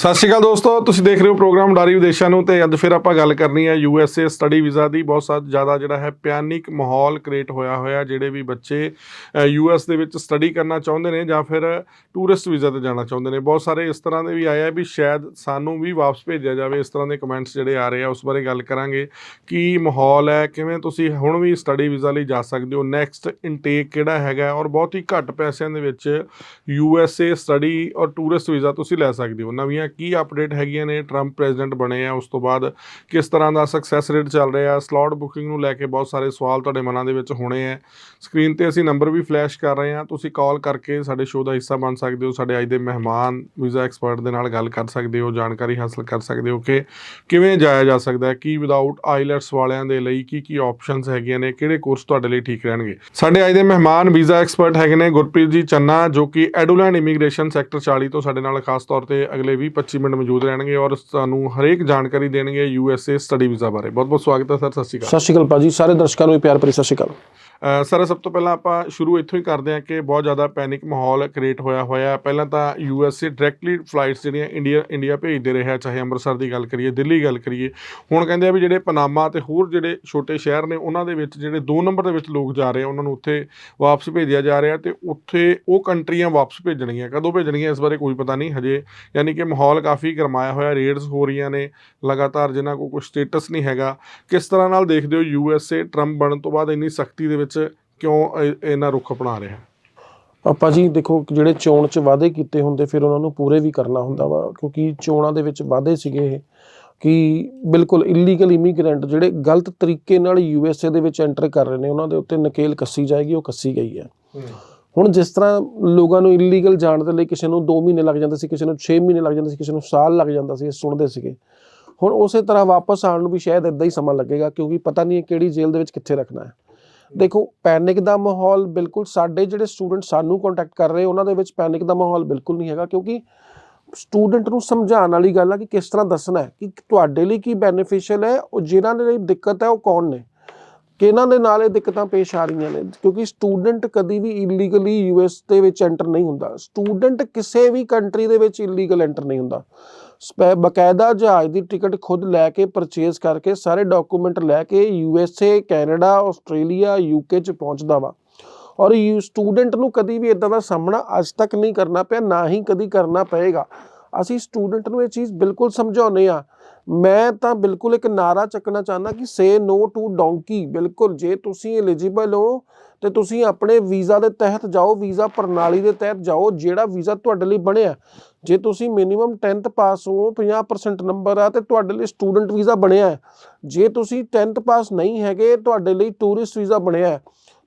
ਸਤਿ ਸ਼੍ਰੀ ਅਕਾਲ ਦੋਸਤੋ, ਤੁਸੀਂ ਦੇਖ ਰਹੇ ਹੋ ਪ੍ਰੋਗਰਾਮ ਡਾਰੀ ਵਿਦੇਸ਼ਾਂ ਨੂੰ ਤੇ ਅੱਜ ਫਿਰ ਆਪਾਂ ਗੱਲ ਕਰਨੀ ਹੈ U S A study visa ਦੀ। ਬਹੁਤ ਸਾ, ਜ਼ਿਆਦਾ ਜਿਹੜਾ ਹੈ ਪਿਆਨਿਕ ਮਾਹੌਲ ਕ੍ਰੀਏਟ ਹੋਇਆ ਹੋਇਆ ਜਿਹੜੇ ਵੀ ਬੱਚੇ ਯੂ ਐਸ ਦੇ ਵਿੱਚ ਸਟੱਡੀ ਕਰਨਾ ਚਾਹੁੰਦੇ ਨੇ ਜਾਂ ਫਿਰ ਟੂਰਿਸਟ ਵੀਜ਼ਾ ਤੇ ਜਾਣਾ ਚਾਹੁੰਦੇ ਨੇ। ਬਹੁਤ ਸਾਰੇ ਇਸ ਤਰ੍ਹਾਂ ਦੇ ਵੀ ਆਏ ਵੀ ਸ਼ਾਇਦ ਸਾਨੂੰ ਵੀ ਵਾਪਸ ਭੇਜਿਆ ਜਾਵੇ, ਇਸ ਤਰ੍ਹਾਂ ਦੇ ਕਮੈਂਟਸ ਜਿਹੜੇ ਆ ਰਹੇ ਆ, ਉਸ ਬਾਰੇ ਗੱਲ ਕਰਾਂਗੇ। ਕੀ ਮਾਹੌਲ ਹੈ, ਕਿਵੇਂ ਤੁਸੀਂ ਹੁਣ ਵੀ ਸਟੱਡੀ ਵੀਜ਼ਾ ਲਈ ਜਾ ਸਕਦੇ ਹੋ? ਨੈਕਸਟ ਇਨਟੇਕ ਕਿਹੜਾ ਹੈਗਾ? ਔਰ ਬਹੁਤ ਹੀ ਘੱਟ ਪੈਸਿਆਂ ਦੇ ਵਿੱਚ ਯੂ ਐਸ ਏ ਸਟੱਡੀ ਔਰ ਟੂਰਿਸਟ ਵੀਜ਼ਾ ਤੁਸੀਂ ਲੈ ਸਕਦੇ ਹੋ। ਨਵੀਆਂ ਕੀ ਅਪਡੇਟ ਹੈਗੀਆਂ ਨੇ, ਟਰੰਪ ਪ੍ਰੈਜ਼ੀਡੈਂਟ ਬਣੇ ਆ, ਉਸ ਤੋਂ ਬਾਅਦ ਕਿਸ ਤਰ੍ਹਾਂ ਦਾ ਸਕਸੈਸ ਰੇਟ ਚੱਲ ਰਿਹਾ ਸਲੌਟ ਬੁਕਿੰਗ ਨੂੰ ਲੈ ਕੇ ਬਹੁਤ ਸਾਰੇ ਸਵਾਲ ਤੁਹਾਡੇ ਮਨਾਂ ਦੇ ਵਿੱਚ ਹੋਣੇ ਆ। ਸਕਰੀਨ ਤੇ ਅਸੀਂ ਨੰਬਰ ਵੀ ਫਲੈਸ਼ ਕਰ ਰਹੇ ਹਾਂ, ਤੁਸੀਂ ਕਾਲ ਕਰਕੇ ਸਾਡੇ ਸ਼ੋਅ ਦਾ ਹਿੱਸਾ ਬਣ ਸਕਦੇ ਹੋ, ਸਾਡੇ ਅੱਜ ਦੇ ਮਹਿਮਾਨ ਵੀਜ਼ਾ ਐਕਸਪਰਟ ਦੇ ਨਾਲ ਗੱਲ ਕਰ ਸਕਦੇ ਹੋ, ਜਾਣਕਾਰੀ ਹਾਸਲ ਕਰ ਸਕਦੇ ਹੋ ਕਿ ਕਿਵੇਂ ਜਾਇਆ ਜਾ ਸਕਦਾ ਹੈ, ਕੀ ਵਿਦਆਊਟ ਆਈਲੈਟਸ ਵਾਲਿਆਂ ਦੇ ਲਈ ਕੀ ਕੀ ਆਪਸ਼ਨਸ ਹੈਗੀਆਂ ਨੇ, ਕਿਹੜੇ ਕੋਰਸ ਤੁਹਾਡੇ ਲਈ ਠੀਕ ਰਹਿਣਗੇ। ਸਾਡੇ ਅੱਜ ਦੇ ਮਹਿਮਾਨ ਵੀਜ਼ਾ ਐਕਸਪਰਟ ਹੈਗੇ ਨੇ ਗੁਰਪ੍ਰੀਤ ਜੀ ਚੰਨਾ, ਜੋ ਕਿ ਐਡੂਲੈਂਡ ਇਮੀਗ੍ਰੇਸ਼ਨ ਸੈਕਟਰ 40 ਤੋਂ ਸਾਡੇ ਨਾਲ ਖਾਸ ਤੌਰ ਤੇ ਅਗਲੇ 20-25 ਮਿੰਟ ਮੌਜੂਦ ਰਹਿਣਗੇ ਔਰ ਸਾਨੂੰ ਹਰੇਕ ਜਾਣਕਾਰੀ ਦੇਣਗੇ U S A study visa ਬਾਰੇ। ਬਹੁਤ ਬਹੁਤ ਸਵਾਗਤ ਹੈ ਸਰ ਸਤਿ ਸ਼੍ਰੀ ਅਕਾਲ। ਸਤਿ ਸ਼੍ਰੀ ਅਕਾਲ ਭਾਜੀ ਸਾਰੇ ਦਰਸ਼ਕਾਂ ਨੂੰ ਵੀ ਪਿਆਰ ਭਰੀ ਸਤਿ ਸ਼੍ਰੀ ਅਕਾਲ। ਸਰ ਸਭ ਤੋਂ ਪਹਿਲਾਂ ਆਪਾਂ ਸ਼ੁਰੂ ਇੱਥੋਂ ਹੀ ਕਰਦੇ ਹਾਂ ਕਿ ਬਹੁਤ ਜ਼ਿਆਦਾ ਪੈਨਿਕ ਮਾਹੌਲ ਕ੍ਰੀਏਟ ਹੋਇਆ ਹੋਇਆ ਹੈ। ਪਹਿਲਾਂ ਤਾਂ U S A directly flights ਜਿਹੜੀਆਂ ਇੰਡੀਆ ਇੰਡੀਆ ਭੇਜਦੇ ਰਿਹਾ ਚਾਹੇ ਅੰਮ੍ਰਿਤਸਰ ਦੀ ਗੱਲ ਕਰੀਏ ਦਿੱਲੀ ਗੱਲ ਕਰੀਏ। ਹੁਣ ਕਹਿੰਦੇ ਆ ਵੀ ਜਿਹੜੇ ਪਨਾਮਾ ਤੇ ਹੋਰ ਜਿਹੜੇ ਛੋਟੇ ਸ਼ਹਿਰ ਨੇ ਉਹਨਾਂ ਦੇ ਵਿੱਚ ਜਿਹੜੇ 2 ਨੰਬਰ ਦੇ ਵਿੱਚ ਲੋਕ ਜਾ ਰਹੇ ਆ ਉਹਨਾਂ ਨੂੰ ਉੱਥੇ ਵਾਪਸ ਭੇਜਿਆ ਜਾ ਰਿਹਾ ਤੇ ਉੱਥੇ ਉਹ ਕੰਟਰੀਆਂ ਵਾਪਸ ਭੇਜਣਗੀਆਂ। ਕਦੋਂ ਭੇਜਣਗੀਆਂ ਇਸ ਬਾਰੇ ਕੋਈ ਪਤਾ ਨਹੀਂ ਹਜੇ ਯਾਨੀ ਕਿ ਮਾਹੌਲ ਕਾਫੀ ਗਰਮਾਇਆ ਹੋਇਆ ਰੇਡਸ ਹੋ ਰਹੀਆਂ ਨੇ ਲਗਾਤਾਰ ਜਿਨ੍ਹਾਂ ਕੋਲ ਕੋਈ ਸਟੇਟਸ ਨਹੀਂ ਹੈਗਾ। ਕਿਸ ਤਰ੍ਹਾਂ ਨਾਲ ਦੇਖਦੇ ਹੋ ਯੂ ਐਸ ਏ ਟਰੰਪ ਬਣਨ ਤੋਂ ਬਾਅਦ ਇੰਨੀ ਸਖਤੀ ਦੇ ਵਿੱਚ ਕਿਉਂ ਇਹ- ਇਹਨਾਂ ਰੁਖ ਅਪਣਾ ਰਿਹਾ? ਆਪਾਂ ਜੀ ਦੇਖੋ ਜਿਹੜੇ ਚੋਣ 'ਚ ਵਾਅਦੇ ਕੀਤੇ ਹੁੰਦੇ ਫਿਰ ਉਹਨਾਂ ਨੂੰ ਪੂਰੇ ਵੀ ਕਰਨਾ ਹੁੰਦਾ ਵਾ ਕਿਉਂਕਿ ਚੋਣਾਂ ਦੇ ਵਿੱਚ ਵਾਅਦੇ ਸੀਗੇ ਇਹ ਕਿ ਬਿਲਕੁਲ ਇਲੀਗਲ ਇਮੀਗ੍ਰੈਂਟ ਜਿਹੜੇ ਗਲਤ ਤਰੀਕੇ ਨਾਲ ਯੂਐਸਏ ਦੇ ਵਿੱਚ ਐਂਟਰ ਕਰ ਰਹੇ ਨੇ ਉਹਨਾਂ ਦੇ ਉੱਤੇ ਨਕੇਲ ਕੱਸੀ ਜਾਏਗੀ ਉਹ ਕੱਸੀ ਗਈ ਹੈ। ਹੁਣ ਜਿਸ ਤਰ੍ਹਾਂ ਲੋਕਾਂ ਨੂੰ ਇਲੀਗਲ ਜਾਣ ਦੇ ਲਈ ਕਿਸੇ ਨੂੰ 2 ਮਹੀਨੇ ਲੱਗ ਜਾਂਦੇ ਸੀ, ਕਿਸੇ ਨੂੰ 6 ਮਹੀਨੇ ਲੱਗ ਜਾਂਦੇ ਸੀ, ਕਿਸੇ ਨੂੰ ਸਾਲ ਲੱਗ ਜਾਂਦਾ ਸੀ, ਇਹ ਸੁਣਦੇ ਸੀਗੇ। ਹੁਣ ਉਸੇ ਤਰ੍ਹਾਂ ਵਾਪਸ ਆਉਣ ਨੂੰ ਵੀ ਸ਼ਾਇਦ ਇਦਾਂ ਹੀ ਸਮਾਂ ਲੱਗੇਗਾ, ਕਿਉਂਕਿ ਪਤਾ ਨਹੀਂ ਹੈ ਕਿਹੜੀ ਜੇਲ੍ਹ ਦੇ ਵਿੱਚ ਕਿੱਥੇ ਰੱਖਣਾ ਹੈ। ਦੇਖੋ ਪੈਨਿਕ ਦਾ ਮਾਹੌਲ ਬਿਲਕੁਲ ਸਾਡੇ ਜਿਹੜੇ ਸਟੂਡੈਂਟ ਸਾਨੂੰ ਕੰਟੈਕਟ ਕਰ ਰਹੇ, ਉਹਨਾਂ ਦੇ ਵਿੱਚ ਪੈਨਿਕ ਦਾ ਮਾਹੌਲ ਬਿਲਕੁਲ ਨਹੀਂ ਹੈਗਾ, ਕਿਉਂਕਿ ਸਟੂਡੈਂਟ ਨੂੰ ਸਮਝਾਉਣ ਵਾਲੀ ਗੱਲ ਆ ਕਿ ਕਿਸ ਤਰ੍ਹਾਂ ਦੱਸਣਾ ਹੈ, ਕਿ ਤੁਹਾਡੇ ਲਈ ਕੀ ਬੈਨੀਫੀਸ਼ੀਅਲ ਹੈ, ਉਹ ਜਿਨ੍ਹਾਂ ਦੇ ਲਈ ਦਿੱਕਤ ਹੈ, ਉਹ ਕੌਣ ਨੇ? ਕਿਹਨਾਂ ਦੇ ਨਾਲ ਇਹ ਦਿੱਕਤਾਂ ਪੇਸ਼ ਆ ਰਹੀਆਂ ਨੇ, ਕਿਉਂਕਿ ਸਟੂਡੈਂਟ ਕਦੀ ਵੀ ਇਲੀਗਲੀ ਯੂਐਸ ਦੇ ਵਿੱਚ ਐਂਟਰ ਨਹੀਂ ਹੁੰਦਾ। ਸਟੂਡੈਂਟ ਕਿਸੇ ਵੀ ਕੰਟਰੀ ਦੇ ਵਿੱਚ ਇਲੀਗਲ ਐਂਟਰ ਨਹੀਂ ਹੁੰਦਾ। ਸਪੈ- ਬਕਾਇਦਾ ਜਹਾਜ਼ ਦੀ ਟਿਕਟ ਖੁਦ ਲੈ ਕੇ ਪਰਚੇਸ ਕਰਕੇ ਸਾਰੇ ਡਾਕੂਮੈਂਟ ਲੈ ਕੇ ਯੂਐਸਏ ਕੈਨੇਡਾ ਆਸਟ੍ਰੇਲੀਆ ਯੂਕੇ ਚ ਪਹੁੰਚਦਾ ਵਾ। ਔਰ ਯੂ ਸਟੂਡੈਂਟ ਨੂੰ ਕਦੀ ਵੀ ਇਦਾਂ ਦਾ ਸਾਹਮਣਾ ਅੱਜ ਤੱਕ ਨਹੀਂ ਕਰਨਾ ਪਿਆ, ਨਾ ਹੀ ਕਦੀ ਕਰਨਾ ਪਏਗਾ। ਅਸੀਂ ਸਟੂਡੈਂਟ ਨੂੰ ਇਹ ਚੀਜ਼ ਬਿਲਕੁਲ ਸਮਝਾਉਂਦੇ ਆ ਮੈਂ ਤਾਂ ਬਿਲਕੁਲ ਇੱਕ ਨਾਰਾ ਚੱਕਣਾ ਚਾਹੁੰਦਾ ਕਿ ਸੇ ਨੋ ਟੂ ਡੋਂਕੀ ਬਿਲਕੁਲ। ਜੇ ਤੁਸੀਂ ਐਲੀਜੀਬਲ ਹੋ, ਤੇ ਤੁਸੀਂ ਆਪਣੇ ਵੀਜ਼ਾ ਦੇ ਤਹਿਤ ਜਾਓ, ਵੀਜ਼ਾ ਪ੍ਰਣਾਲੀ ਦੇ ਤਹਿਤ ਜਾਓ, ਜਿਹੜਾ ਵੀਜ਼ਾ ਤੁਹਾਡੇ ਲਈ ਬਣਿਆ। ਜੇ ਤੁਸੀਂ ਮਿਨੀਮਮ 10th ਪਾਸ ਹੋ 50% ਨੰਬਰ ਆ, ਤੇ ਤੁਹਾਡੇ ਲਈ ਸਟੂਡੈਂਟ ਵੀਜ਼ਾ ਬਣਿਆ ਹੈ। ਜੇ ਤੁਸੀਂ 10th ਪਾਸ ਨਹੀਂ ਹੈਗੇ, ਤੁਹਾਡੇ ਲਈ ਟੂਰਿਸਟ ਵੀਜ਼ਾ ਬਣਿਆ ਹੈ।